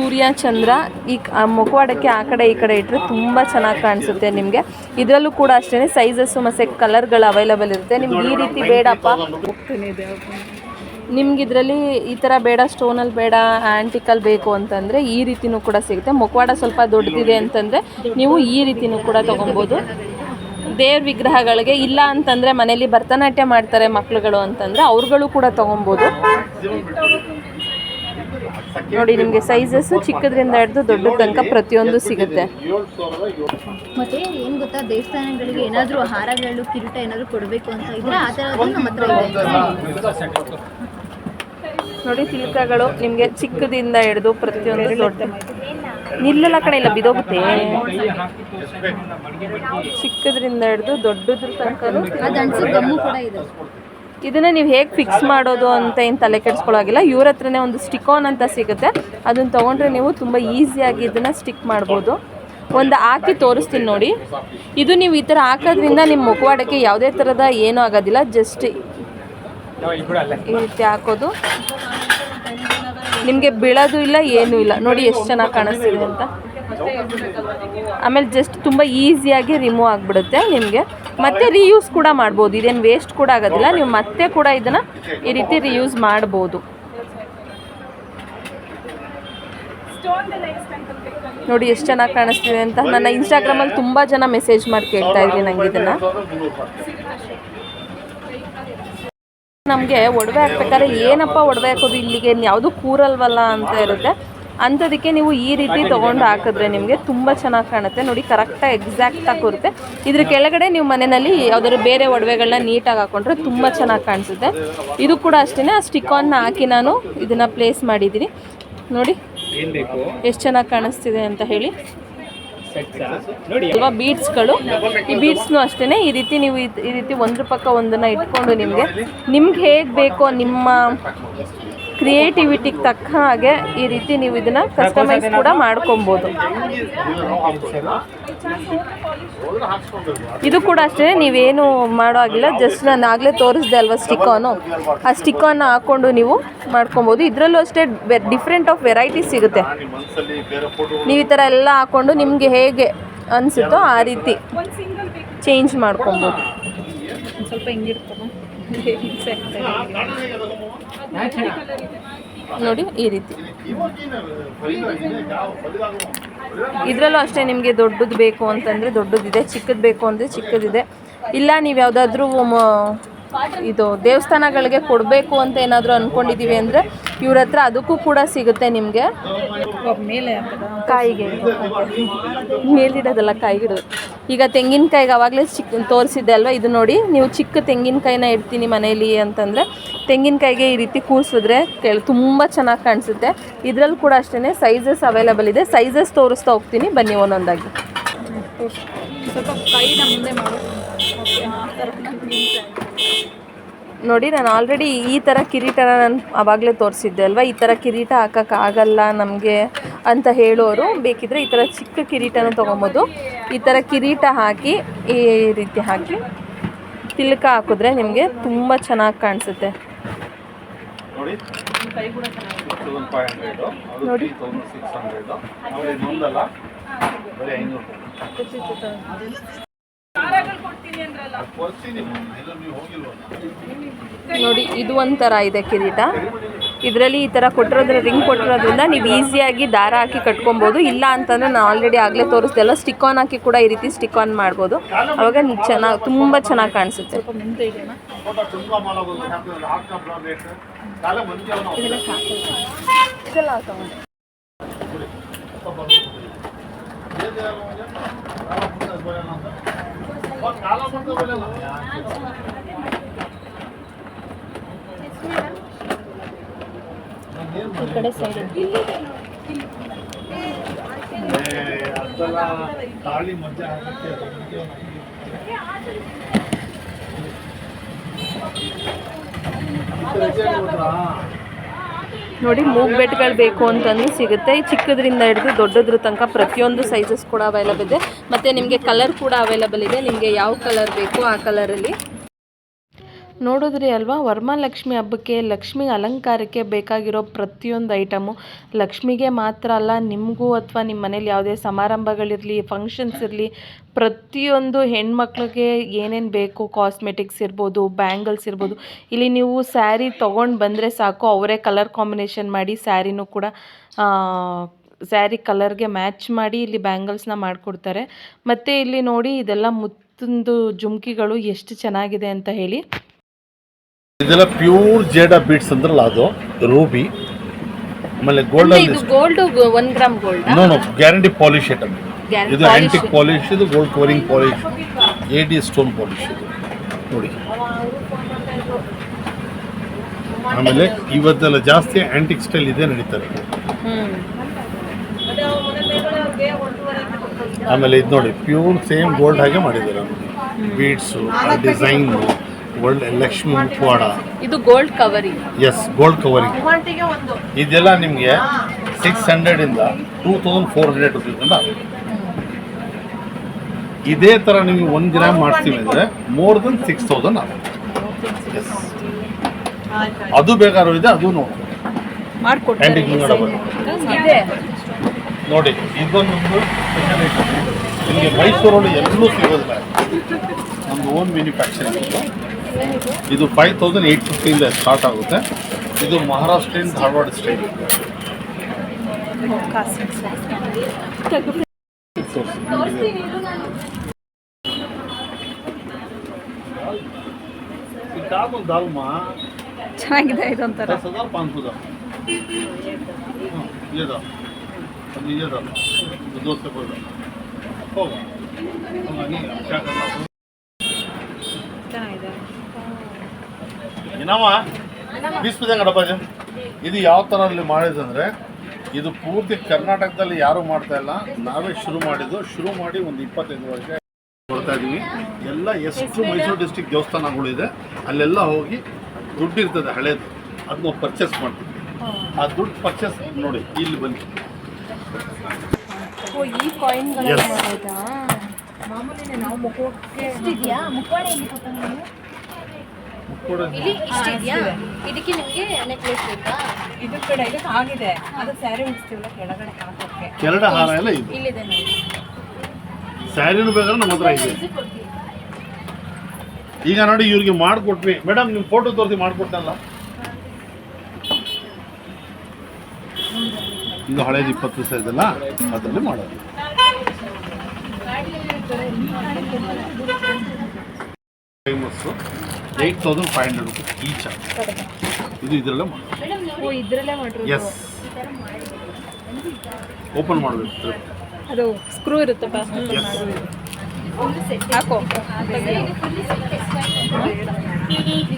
ಸೂರ್ಯ, ಚಂದ್ರ, ಈ ಮುಖವಾಡಕ್ಕೆ ಆ ಕಡೆ ಈ ಕಡೆ ಇಟ್ಟರೆ ತುಂಬ ಚೆನ್ನಾಗಿ ಕಾಣಿಸುತ್ತೆ ನಿಮಗೆ. ಇದರಲ್ಲೂ ಕೂಡ ಅಷ್ಟೇ ಸೈಜಸ್ಸು ಮತ್ತು ಕಲರ್ಗಳು ಅವೈಲಬಲ್ ಇರುತ್ತೆ. ನಿಮ್ಗೆ ಈ ರೀತಿ ಬೇಡಪ್ಪ. ನಿಮ್ಗೆ ಇದರಲ್ಲಿ ಈ ಥರ ಬೇಡ ಸ್ಟೋನಲ್ಲಿ ಬೇಡ ಆ್ಯಂಟಿಕಲ್ ಬೇಕು ಅಂತಂದರೆ ಈ ರೀತಿನೂ ಕೂಡ ಸಿಗುತ್ತೆ. ಮುಖವಾಡ ಸ್ವಲ್ಪ ದೊಡ್ಡದಿದೆ ಅಂತಂದರೆ ನೀವು ಈ ರೀತಿನೂ ಕೂಡ ತೊಗೊಬೋದು. ದೇವ್ರ ವಿಗ್ರಹಗಳಿಗೆ ಇಲ್ಲ ಅಂತಂದರೆ ಮನೇಲಿ ಭರತನಾಟ್ಯ ಮಾಡ್ತಾರೆ ಮಕ್ಳುಗಳು ಅಂತಂದರೆ ಅವ್ರುಗಳು ಕೂಡ ತೊಗೊಬೋದು. ನೋಡಿ ನಿಮಗೆ ಸೈಜಸ್ಸು ಚಿಕ್ಕದ್ರಿಂದ ಹಿಡಿದು ದೊಡ್ಡ ತನಕ ಪ್ರತಿಯೊಂದು ಸಿಗುತ್ತೆ. ಮತ್ತೆ ಏನ್ ಗೊತ್ತಾ ದೇವಸ್ಥಾನಗಳಿಗೆ ಏನಾದರೂ ಹಾರಗಳು ಕಿರೀಟ ಏನಾದರೂ ಕೊಡಬೇಕು ಅಂತ ಇದ್ರೆ ಆ ಥರದ್ದು ನಮ್ಮ ಹತ್ರ ಇದೆ. ನೋಡಿ ತಿಲಕಗಳು ನಿಮಗೆ ಚಿಕ್ಕದಿಂದ ಹಿಡಿದು ಪ್ರತಿಯೊಂದು ದೊಡ್ಡ ನಿಲ್ಲಲ್ಲ ಕಡೆ ಇಲ್ಲ ಬಿದೋಗುತ್ತೆ. ಚಿಕ್ಕದ್ರಿಂದ ಹಿಡಿದು ದೊಡ್ಡದ್ರ ತನಕ ಅದು ಗಮ್ಮು ಕೂಡ ಇದೆ. ಇದನ್ನ ನೀವು ಹೇಗೆ ಫಿಕ್ಸ್ ಮಾಡೋದು ಅಂತ ಏನು ತಲೆ ಕೆಡಿಸ್ಕೊಳ್ಳೋಗಿಲ್ಲ ಇವ್ರ ಹತ್ರನೇ ಒಂದು ಸ್ಟಿಕೋನ್ ಅಂತ ಸಿಗುತ್ತೆ. ಅದನ್ನ ತೊಗೊಂಡ್ರೆ ನೀವು ತುಂಬ ಈಸಿಯಾಗಿ ಇದನ್ನು ಸ್ಟಿಕ್ ಮಾಡ್ಬೋದು. ಒಂದು ಹಾಕಿ ತೋರಿಸ್ತೀನಿ ನೋಡಿ. ಇದು ನೀವು ಈ ಥರ ಹಾಕೋದ್ರಿಂದ ನಿಮ್ಮ ಮುಖವಾಡಕ್ಕೆ ಯಾವುದೇ ಥರದ ಏನೂ ಆಗೋದಿಲ್ಲ. ಜಸ್ಟ್ ಈ ರೀತಿ ಹಾಕೋದು. ನಿಮಗೆ ಬೀಳೋದು ಇಲ್ಲ, ಏನೂ ಇಲ್ಲ. ನೋಡಿ ಎಷ್ಟು ಚೆನ್ನಾಗಿ ಕಾಣಿಸ್ತಿದೆ ಅಂತ. ಆಮೇಲೆ ಜಸ್ಟ್ ತುಂಬ ಈಸಿಯಾಗಿ ರಿಮೂವ್ ಆಗಿಬಿಡುತ್ತೆ ನಿಮಗೆ. ಮತ್ತೆ ರೀಯೂಸ್ ಕೂಡ ಮಾಡ್ಬೋದು. ಇದೇನು ವೇಸ್ಟ್ ಕೂಡ ಆಗೋದಿಲ್ಲ. ನೀವು ಮತ್ತೆ ಕೂಡ ಇದನ್ನು ಈ ರೀತಿ ರಿಯೂಸ್ ಮಾಡ್ಬೋದು. ನೋಡಿ ಎಷ್ಟು ಚೆನ್ನಾಗಿ ಕಾಣಿಸ್ತಿದೆ ಅಂತ. ನನ್ನ ಇನ್ಸ್ಟಾಗ್ರಾಮಲ್ಲಿ ತುಂಬ ಜನ ಮೆಸೇಜ್ ಮಾಡಿ ಕೇಳ್ತಾ ಇದ್ರಿ ನಂಗೆ ಇದನ್ನು. ನಮಗೆ ಒಡವೆ ಹಾಕ್ಬೇಕಾದ್ರೆ ಏನಪ್ಪ ಒಡವೆ ಹಾಕೋದು? ಇಲ್ಲಿಗೆ ಯಾವುದು ಕೂರಲ್ವಲ್ಲ ಅಂತ ಇರುತ್ತೆ. ಅಂಥದಕ್ಕೆ ನೀವು ಈ ರೀತಿ ತೊಗೊಂಡು ಹಾಕಿದ್ರೆ ನಿಮಗೆ ತುಂಬ ಚೆನ್ನಾಗಿ ಕಾಣುತ್ತೆ. ನೋಡಿ ಕರೆಕ್ಟಾಗಿ ಎಕ್ಸಾಕ್ಟಾಗಿ ಕೂರುತ್ತೆ. ಇದ್ರ ಕೆಳಗಡೆ ನೀವು ಮನೆಯಲ್ಲಿ ಯಾವ್ದಾದ್ರು ಬೇರೆ ಒಡವೆಗಳನ್ನ ನೀಟಾಗಿ ಹಾಕೊಂಡ್ರೆ ತುಂಬ ಚೆನ್ನಾಗಿ ಕಾಣಿಸುತ್ತೆ. ಇದು ಕೂಡ ಅಷ್ಟೇ ಆ ಸ್ಟಿಕಾನ್ನ ಹಾಕಿ ನಾನು ಇದನ್ನು ಪ್ಲೇಸ್ ಮಾಡಿದ್ದೀನಿ. ನೋಡಿ ಎಷ್ಟು ಚೆನ್ನಾಗಿ ಕಾಣಿಸ್ತಿದೆ ಅಂತ ಹೇಳಿ. ಅಲ್ವಾ ಬೀಡ್ಸ್ಗಳು ಈ ಬೀಡ್ಸ್ನು ಅಷ್ಟೇ ಈ ರೀತಿ ನೀವು ಇದ್- ಈ ರೀತಿ ಒಂದ್ರ ಪಕ್ಕ ಒಂದನ್ನು ಇಟ್ಕೊಂಡು ನಿಮಗೆ ನಿಮ್ಗೆ ಹೇಗೆ ಬೇಕೋ ನಿಮ್ಮ ಕ್ರಿಯೇಟಿವಿಟಿಗೆ ತಕ್ಕ ಹಾಗೆ ಈ ರೀತಿ ನೀವು ಇದನ್ನ ಕಸ್ಟಮೈಸ್ ಕೂಡ ಮಾಡ್ಕೊಬೋದು. ಇದು ಕೂಡ ಅಷ್ಟೇ ನೀವೇನು ಮಾಡೋ ಆಗಿಲ್ಲ ಜಸ್ಟ್ ನಾನು ಆಗಲೇ ತೋರಿಸ್ದೆ ಅಲ್ವಾ ಸ್ಟಿಕಾನು ಆ ಸ್ಟಿಕಾನ್ನ ಹಾಕೊಂಡು ನೀವು ಮಾಡ್ಕೊಬೋದು. ಇದರಲ್ಲೂ ಅಷ್ಟೇ ಡಿಫ್ರೆಂಟ್ ಆಫ್ ವೆರೈಟಿ ಸಿಗುತ್ತೆ. ನೀವು ಈ ಥರ ಎಲ್ಲ ಹಾಕೊಂಡು ನಿಮಗೆ ಹೇಗೆ ಅನಿಸುತ್ತೋ ಆ ರೀತಿ ಚೇಂಜ್ ಮಾಡ್ಕೊಬೋದು. ಸ್ವಲ್ಪ ನೋಡಿ, ಈ ರೀತಿ. ಇದರಲ್ಲೂ ಅಷ್ಟೇ ನಿಮಗೆ ದೊಡ್ಡದು ಬೇಕು ಅಂತಂದರೆ ದೊಡ್ಡದಿದೆ, ಚಿಕ್ಕದು ಬೇಕು ಅಂದರೆ ಚಿಕ್ಕದಿದೆ. ಇಲ್ಲ, ನೀವು ಯಾವುದಾದ್ರೂ ಇದು ದೇವಸ್ಥಾನಗಳಿಗೆ ಕೊಡಬೇಕು ಅಂತ ಏನಾದರೂ ಅಂದ್ಕೊಂಡಿದ್ದೀವಿ ಅಂದರೆ ಇವ್ರ ಹತ್ರ ಅದಕ್ಕೂ ಕೂಡ ಸಿಗುತ್ತೆ ನಿಮಗೆ. ಮೇಲೆ? ಕಾಯಿಗೆ. ಮೇಲಿಡೋದಲ್ಲ ಕಾಯಿಗಿಡೋದು. ಈಗ ತೆಂಗಿನಕಾಯಿಗೆ ಆವಾಗಲೇ ಚಿಕ್ಕ ತೋರಿಸಿದ್ದೆ ಅಲ್ವಾ? ಇದು ನೋಡಿ ನೀವು ಚಿಕ್ಕ ತೆಂಗಿನಕಾಯಿನ ಇಡ್ತೀನಿ ಮನೇಲಿ ಅಂತಂದರೆ ತೆಂಗಿನಕಾಯಿಗೆ ಈ ರೀತಿ ಕೂರಿಸಿದ್ರೆ ಕೇಳಿ ತುಂಬ ಚೆನ್ನಾಗಿ ಕಾಣಿಸುತ್ತೆ. ಇದರಲ್ಲಿ ಕೂಡ ಅಷ್ಟೇ ಸೈಜಸ್ ಅವೈಲಬಲ್ ಇದೆ. ಸೈಜಸ್ ತೋರಿಸ್ತಾ ಹೋಗ್ತೀನಿ ಬನ್ನಿ ಒಂದೊಂದಾಗಿ. ಸ್ವಲ್ಪ ಕೈನ ಮುಂದೆ ಮಾಡು ಓಕೆ ಆ ಥರ ನೋಡಿ ನಾನು ಆಲ್ರೆಡಿ ಈ ಥರ ಕಿರೀಟನ ನಾನು ಆವಾಗಲೇ ತೋರಿಸಿದ್ದೆ ಅಲ್ವಾ? ಈ ಥರ ಕಿರೀಟ ಹಾಕೋಕ್ಕಾಗಲ್ಲ ನಮಗೆ ಅಂತ ಹೇಳೋರು. ಬೇಕಿದ್ರೆ ಈ ಥರ ಚಿಕ್ಕ ಕಿರೀಟನ ತೊಗೊಬೋದು. ಈ ಥರ ಕಿರೀಟ ಹಾಕಿ ಈ ರೀತಿ ಹಾಕಿ ತಿಲಕ ಹಾಕಿದ್ರೆ ನಿಮಗೆ ತುಂಬ ಚೆನ್ನಾಗಿ ಕಾಣಿಸುತ್ತೆ. ನೋಡಿ. ನೋಡಿ ಇದು ಒಂಥರ ಇದೆ ಕಿರೀಟ. ಇದರಲ್ಲಿ ಈ ಥರ ಕೊಟ್ಟಿರೋದ್ರ ರಿಂಗ್ ಕೊಟ್ಟಿರೋದ್ರಿಂದ ನೀವು ಈಸಿಯಾಗಿ ದಾರ ಹಾಕಿ ಕಟ್ಕೊಬೋದು. ಇಲ್ಲ ಅಂತಂದರೆ ನಾನು ಆಲ್ರೆಡಿ ಆಗಲೇ ತೋರಿಸ್ದೆಲ್ಲ ಸ್ಟಿಕ್ ಆನ್ ಹಾಕಿ ಕೂಡ ಈ ರೀತಿ ಸ್ಟಿಕ್ ಆನ್ ಮಾಡ್ಬೋದು. ಅವಾಗ ಚೆನ್ನಾಗಿ ತುಂಬ ಚೆನ್ನಾಗಿ ಕಾಣಿಸುತ್ತೆ. ಇದೆಲ್ಲ ಕಡೆ ಸೈಡ್ ತಾಳಿ ಮಧ್ಯೆ ಹಾಕಕ್ಕೆ ನೋಡಿ, ಮೂಗ್ ಬೆಟ್ಗಳು ಬೇಕು ಅಂತಂದು ಸಿಗುತ್ತೆ. ಚಿಕ್ಕದ್ರಿಂದ ಹಿಡಿದು ದೊಡ್ಡದ್ರ ತನಕ ಪ್ರತಿಯೊಂದು ಸೈಜಸ್ ಕೂಡ ಅವೈಲಬಲ್ ಇದೆ. ಮತ್ತೆ ನಿಮಗೆ ಕಲರ್ ಕೂಡ ಅವೈಲಬಲ್ ಇದೆ. ನಿಮಗೆ ಯಾವ ಕಲರ್ ಬೇಕು ಆ ಕಲರಲ್ಲಿ ನೋಡಿದ್ರಿ ಅಲ್ವಾ? ವರಮಹಾಲಕ್ಷ್ಮಿ ಹಬ್ಬಕ್ಕೆ, ಲಕ್ಷ್ಮಿ ಅಲಂಕಾರಕ್ಕೆ ಬೇಕಾಗಿರೋ ಪ್ರತಿಯೊಂದು ಐಟಮು ಲಕ್ಷ್ಮಿಗೆ ಮಾತ್ರ ಅಲ್ಲ, ನಿಮಗೂ ಅಥವಾ ನಿಮ್ಮ ಮನೇಲಿ ಯಾವುದೇ ಸಮಾರಂಭಗಳಿರಲಿ ಫಂಕ್ಷನ್ಸ್ ಇರಲಿ, ಪ್ರತಿಯೊಂದು ಹೆಣ್ಮಕ್ಳಿಗೆ ಏನೇನು ಬೇಕು ಕಾಸ್ಮೆಟಿಕ್ಸ್ ಇರ್ಬೋದು ಬ್ಯಾಂಗಲ್ಸ್ ಇರ್ಬೋದು, ಇಲ್ಲಿ ನೀವು ಸ್ಯಾರಿ ತೊಗೊಂಡು ಬಂದರೆ ಸಾಕು, ಅವರೇ ಕಲರ್ ಕಾಂಬಿನೇಷನ್ ಮಾಡಿ ಸ್ಯಾರಿನೂ ಕೂಡ ಸ್ಯಾರಿ ಕಲರ್ಗೆ ಮ್ಯಾಚ್ ಮಾಡಿ ಇಲ್ಲಿ ಬ್ಯಾಂಗಲ್ಸ್ನ ಮಾಡಿಕೊಡ್ತಾರೆ. ಮತ್ತು ಇಲ್ಲಿ ನೋಡಿ, ಇದೆಲ್ಲ ಮುತ್ತೊಂದು ಜುಮ್ಕಿಗಳು ಎಷ್ಟು ಚೆನ್ನಾಗಿದೆ ಅಂತ ಹೇಳಿ. ಇದೆಲ್ಲ ಪ್ಯೂರ್ ಜೇಡ ಬೀಟ್ಸ್ ಅಂದ್ರಲ್ಲ ಅದು ರೂಬಿ ಆಮೇಲೆ ಗೋಲ್ಡ್ ಇದು ಗೋಲ್ಡ್ ಒಂದು gram gold no no guarantee polish item ಇದು ಆಂಟಿಕ್ ಪಾಲಿಶ್ ಇದು gold covering polish A D stone polish ಇದು. ನೋಡಿ. ಆಮೇಲೆ ಇವತ್ತೆಲ್ಲ ಜಾಸ್ತಿ ಆಂಟಿಕ್ ಸ್ಟೈಲ್ ಇದೆ ನಡೀತಾರೆ ಆಮೇಲೆ ಇದು ನೋಡಿ ಪ್ಯೂರ್ ಸೇಮ್ ಗೋಲ್ಡ್ ಹಾಗೆ ಮಾಡಿದ್ದಾರೆ. ಬೀಡ್ಸು ಡಿಸೈನು ಗೋಲ್ಡ್ ಲಕ್ಷ್ಮಿ ಮುಖವಾಡ. ಇದು gold covering yes gold covering ಇದೆಲ್ಲ ನಿಮಗೆ ಸಿಕ್ಸ್ ಹಂಡ್ರೆಡಿಂದ ಟೂ ತೌಸಂಡ್ ಫೋರ್ ಹಂಡ್ರೆಡ್ ರುಪೀಸಿಂದ ಇದೇ. ಥರ ನಿಮಗೆ ಒಂದ್ ಗ್ರಾಮ್ ಮಾಡ್ತೀವಿ ಅಂದರೆ ಮೋರ್ ದನ್ ಸಿಕ್ಸ್ ತೌಸಂಡ್ ಆಗುತ್ತೆ. ಎಸ್ ಅದು ಬೇಕಾದ್ರೂ ಇದೆ ಅದು ನೋಡಿ. ನೋಡಿ ಇದೊಂದು ನಿಮಗೆ ಮೈಸೂರಲ್ಲಿ ಎಲ್ಲೂ ಸಿಗೋದಿಲ್ಲ. ನಮ್ದು ಓನ್ ಮ್ಯಾನುಫ್ಯಾಕ್ಚರಿಂಗ್ ಇದು ಫೈವ್ ತೌಸಂಡ್ ಏಯ್ಟ್ ಫಿಫ್ಟಿಯಿಂದ ಸ್ಟಾರ್ಟ್ ಆಗುತ್ತೆ. ಇದು ಮಹಾರಾಷ್ಟ್ರೀನ್ ಧಾರವಾಡ ಸ್ಟೈಲ್ ಚೆನ್ನಾಗಿದೆ ಇದೊಂಥರ ಸದಾ ಪಾನ್ಪುದ ನಿಜದ ನಿಜದ ಚೆನ್ನಾಗಿದೆ. ಏನವ ಬೀಸ್ಬಿದಂಗ ಇದು ಯಾವ ಥರ ಅಲ್ಲಿ ಮಾಡಿದಂದ್ರೆ ಇದು ಪೂರ್ತಿ ಕರ್ನಾಟಕದಲ್ಲಿ ಯಾರು ಮಾಡ್ತಾ ಇಲ್ಲ. ನಾವೇ ಶುರು ಮಾಡಿದ್ದು. ಶುರು ಮಾಡಿ ಒಂದು ಇಪ್ಪತ್ತೈದು ವರ್ಷ ಕೊಡ್ತಾ ಇದೀವಿ. ಎಲ್ಲ ಎಷ್ಟು ಮೈಸೂರು ಡಿಸ್ಟಿಕ್ ದೇವಸ್ಥಾನಗಳಿದೆ ಅಲ್ಲೆಲ್ಲ ಹೋಗಿ ದುಡ್ಡು ಇರ್ತದೆ ಹಳೇದು. ಅದನ್ನ ಪರ್ಚೇಸ್ ಮಾಡ್ತೀವಿ. ಆ ದುಡ್ಡು ಪರ್ಚೇಸ್ ನೋಡಿ ಇಲ್ಲಿ ಬನ್ನಿ. ಈ ಇಲ್ಲಿ ಇಷ್ಟಿದೆಯಾ ಇದಕ್ಕೆ ನಿಮಗೆ ನೆಕ್ಲೆಸ್ ಬೇಕಾ? ಇದು ಕೂಡ ಇದಕ್ಕೆ ಆಗಿದೆ ಅದು ಸ್ಯಾರಿ ಉಡಿಸ್ತೀವಲ್ಲ ಕೆಳಗಡೆ ಹಾಕೋಕ್ಕೆ. ಕೆರಡ ಹಾರ ಎಲ್ಲ ಇದೆ. ಇಲ್ಲಿದೆ ನೋಡಿ. ಸ್ಯಾರಿನೂ ಬೇಕಾದ್ರೆ ನಮ್ಮ ಹತ್ರ ಇದೆ. ಈಗ ನೋಡಿ ಇವ್ರಿಗೆ ಮಾಡಿಕೊಟ್ವಿ. ಮೇಡಮ್ ನಿಮ್ಮ ಫೋಟೋ ತೋರಿಸಿ ಮಾಡಿಕೊಟ್ಟಲ್ಲ? ಇದು ಹಳೇದು ಇಪ್ಪತ್ತು ದಿವಸ ಇದೆಲ್ಲ ಅದರಲ್ಲಿ ಮಾಡೋದು. Famous eight thousand five hundred rupees each ಇದು ಇದರಲ್ಲೇ ಮಾಡೋದು ಓ ಇದ್ರಲ್ಲೇ ಮಾಡಿರೋದು? ಎಸ್ ಓಪನ್ ಮಾಡಬೇಕು. ಅದು ಸ್ಕ್ರೂ ಇರುತ್ತೆ ಎಸ್ ಹಾಕೋ. ಇಲ್ಲೇ ಇದೆ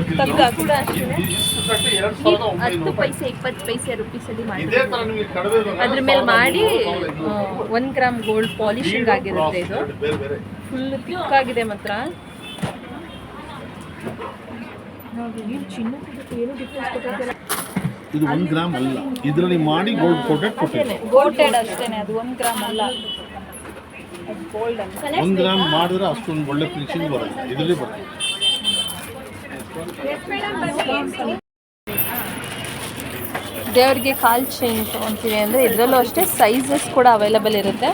bill. ತೆಗ್ದು ಹಾಕು. ಇದ್- ಇಷ್ಟು ಕಟ್ಟಿ ಎರಡು ಸಾವಿರದ ಒಂಬೈನೂರು ಹತ್ತು. ಪೈಸೆ ಇಪ್ಪತ್ತು ಪೈಸೆ ರುಪೀಸಲ್ಲಿ ಮಾಡಿ ಇದೇ ತರ ನಿಮಗೆ ಕಡಿಮೆ ಬೇಕಾದ್ರೆ ಅದ್ರ ಮೇಲೆ ಮಾಡಿ ಒಂದ್ ಗ್ರಾಮ್ ಗೋಲ್ಡ್ ಪಾಲಿಶಿಂಗ್ ಆಗಿರುತ್ತೆ ಇದು. ಫುಲ್ ಥಿಕ್ ಆಗಿದೆ ಫುಲ್ ತಿಕ್ಕಾಗಿದೆ ಮಾತ್ರ. ಇದು ಒಂದು ಗ್ರಾಮ್ ಅಲ್ಲ. ಇದರಲ್ಲಿ ಮಾಡಿ ಗೋಲ್ಡ್ ಕೋಟೆಡ್ ಕೊಟ್ಟಿದ್ದು ಗೋಲ್ಡ್ ಅಷ್ಟೇನೆ ಅದು ಒಂದು ಗ್ರಾಮ್ ಅಲ್ಲ. ಗೋಲ್ಡ್ ಅಲ್ಲ. ಒಂದು ಗ್ರಾಮ್ ಮಾಡಿದ್ರೆ ಅಷ್ಟೊಂದು ಒಳ್ಳೆ ಫಿನಿಶಿಂಗ್ ಬರುತ್ತೆ. ಇದರಲ್ಲಿ ಬರುತ್ತೆ. ದೇವ್ರಿಗೆ ಕಾಲ್ ಚೈನ್ ತೊಗೊತೀವಿ ಅಂದರೆ ಇದರಲ್ಲೂ ಅಷ್ಟೇ ಸೈಜಸ್ ಕೂಡ ಅವೈಲಬಲ್ ಇರುತ್ತೆ.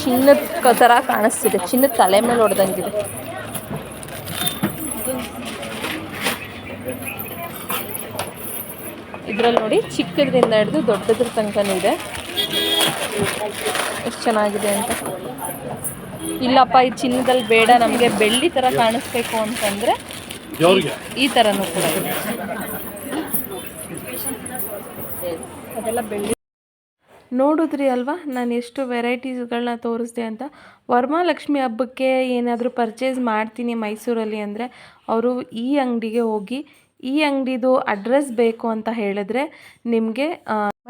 ಚಿನ್ನದ ಥರ ಕಾಣಿಸ್ತಿದೆ. ಚಿನ್ನದ ತಲೆ ಮೇಲೆ ಹೊಡೆದಂಗಿದೆ. ಇದರಲ್ಲಿ ನೋಡಿ ಚಿಕ್ಕದ್ರಿಂದ ಹಿಡಿದು ದೊಡ್ಡದ್ರ ತನಕನೂ ಇದೆ. ಎಷ್ಟು ಚೆನ್ನಾಗಿದೆ ಅಂತ. ಇಲ್ಲಪ್ಪ ಈ ಚಿನ್ನದಲ್ಲಿ ಬೇಡ ನಮಗೆ ಬೆಳ್ಳಿ ಥರ ಕಾಣಿಸ್ಬೇಕು ಅಂತಂದರೆ ಈ ಥರನೂ ಕೂಡ ಇದೆ. ಅದೆಲ್ಲ ಬೆಳ್ಳಿ. ನೋಡಿದ್ರಿ ಅಲ್ವಾ ನಾನು ಎಷ್ಟು ವೆರೈಟೀಸ್ಗಳನ್ನ ತೋರಿಸ್ದೆ ಅಂತ. ವರ್ಮಾಲಕ್ಷ್ಮಿ ಹಬ್ಬಕ್ಕೆ ಏನಾದರೂ ಪರ್ಚೇಸ್ ಮಾಡ್ತೀನಿ ಮೈಸೂರಲ್ಲಿ ಅಂದರೆ ಅವರು ಈ ಅಂಗಡಿಗೆ ಹೋಗಿ ಈ ಅಂಗಡಿದು ಅಡ್ರೆಸ್ ಬೇಕು ಅಂತ ಹೇಳಿದ್ರೆ ನಿಮಗೆ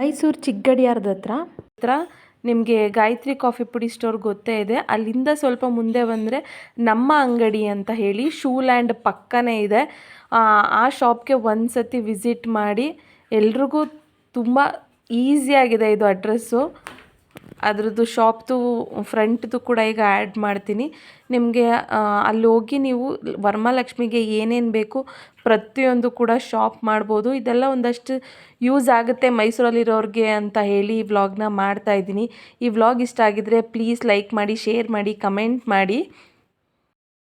ಮೈಸೂರು ಚಿಕ್ಕಗಡಿಯಾರದ ಹತ್ರ ಹತ್ರ ನಿಮಗೆ ಗಾಯತ್ರಿ ಕಾಫಿ ಪುಡಿ ಸ್ಟೋರ್ ಗೊತ್ತೇ ಇದೆ. ಅಲ್ಲಿಂದ ಸ್ವಲ್ಪ ಮುಂದೆ ಬಂದರೆ ನಮ್ಮ ಅಂಗಡಿ ಅಂತ ಹೇಳಿ ಶೂ ಲ್ಯಾಂಡ್ ಪಕ್ಕನೇ ಇದೆ. ಆ ಶಾಪ್ಗೆ ಒಂದು ಸತಿ ವಿಸಿಟ್ ಮಾಡಿ ಎಲ್ರಿಗೂ ತುಂಬ ಈಸಿಯಾಗಿದೆ ಇದು ಅಡ್ರೆಸ್ಸು. ಅದ್ರದ್ದು ಶಾಪ್ದು ಫ್ರಂಟ್ದು ಕೂಡ ಈಗ ಆ್ಯಡ್ ಮಾಡ್ತೀನಿ. ನಿಮಗೆ ಅಲ್ಲಿ ಹೋಗಿ ನೀವು ವರ್ಮಾಲಕ್ಷ್ಮಿಗೆ ಏನೇನು ಬೇಕು ಪ್ರತಿಯೊಂದು ಕೂಡ ಶಾಪ್ ಮಾಡ್ಬೋದು. ಇದೆಲ್ಲ ಒಂದಷ್ಟು ಯೂಸ್ ಆಗುತ್ತೆ ಮೈಸೂರಲ್ಲಿರೋರಿಗೆ ಅಂತ ಹೇಳಿ ಈ ವ್ಲಾಗ್ನ ಮಾಡ್ತಾ ಇದ್ದೀನಿ. ಈ ವ್ಲಾಗ್ ಇಷ್ಟ ಆಗಿದ್ರೆ ಪ್ಲೀಸ್ ಲೈಕ್ ಮಾಡಿ ಶೇರ್ ಮಾಡಿ ಕಮೆಂಟ್ ಮಾಡಿ.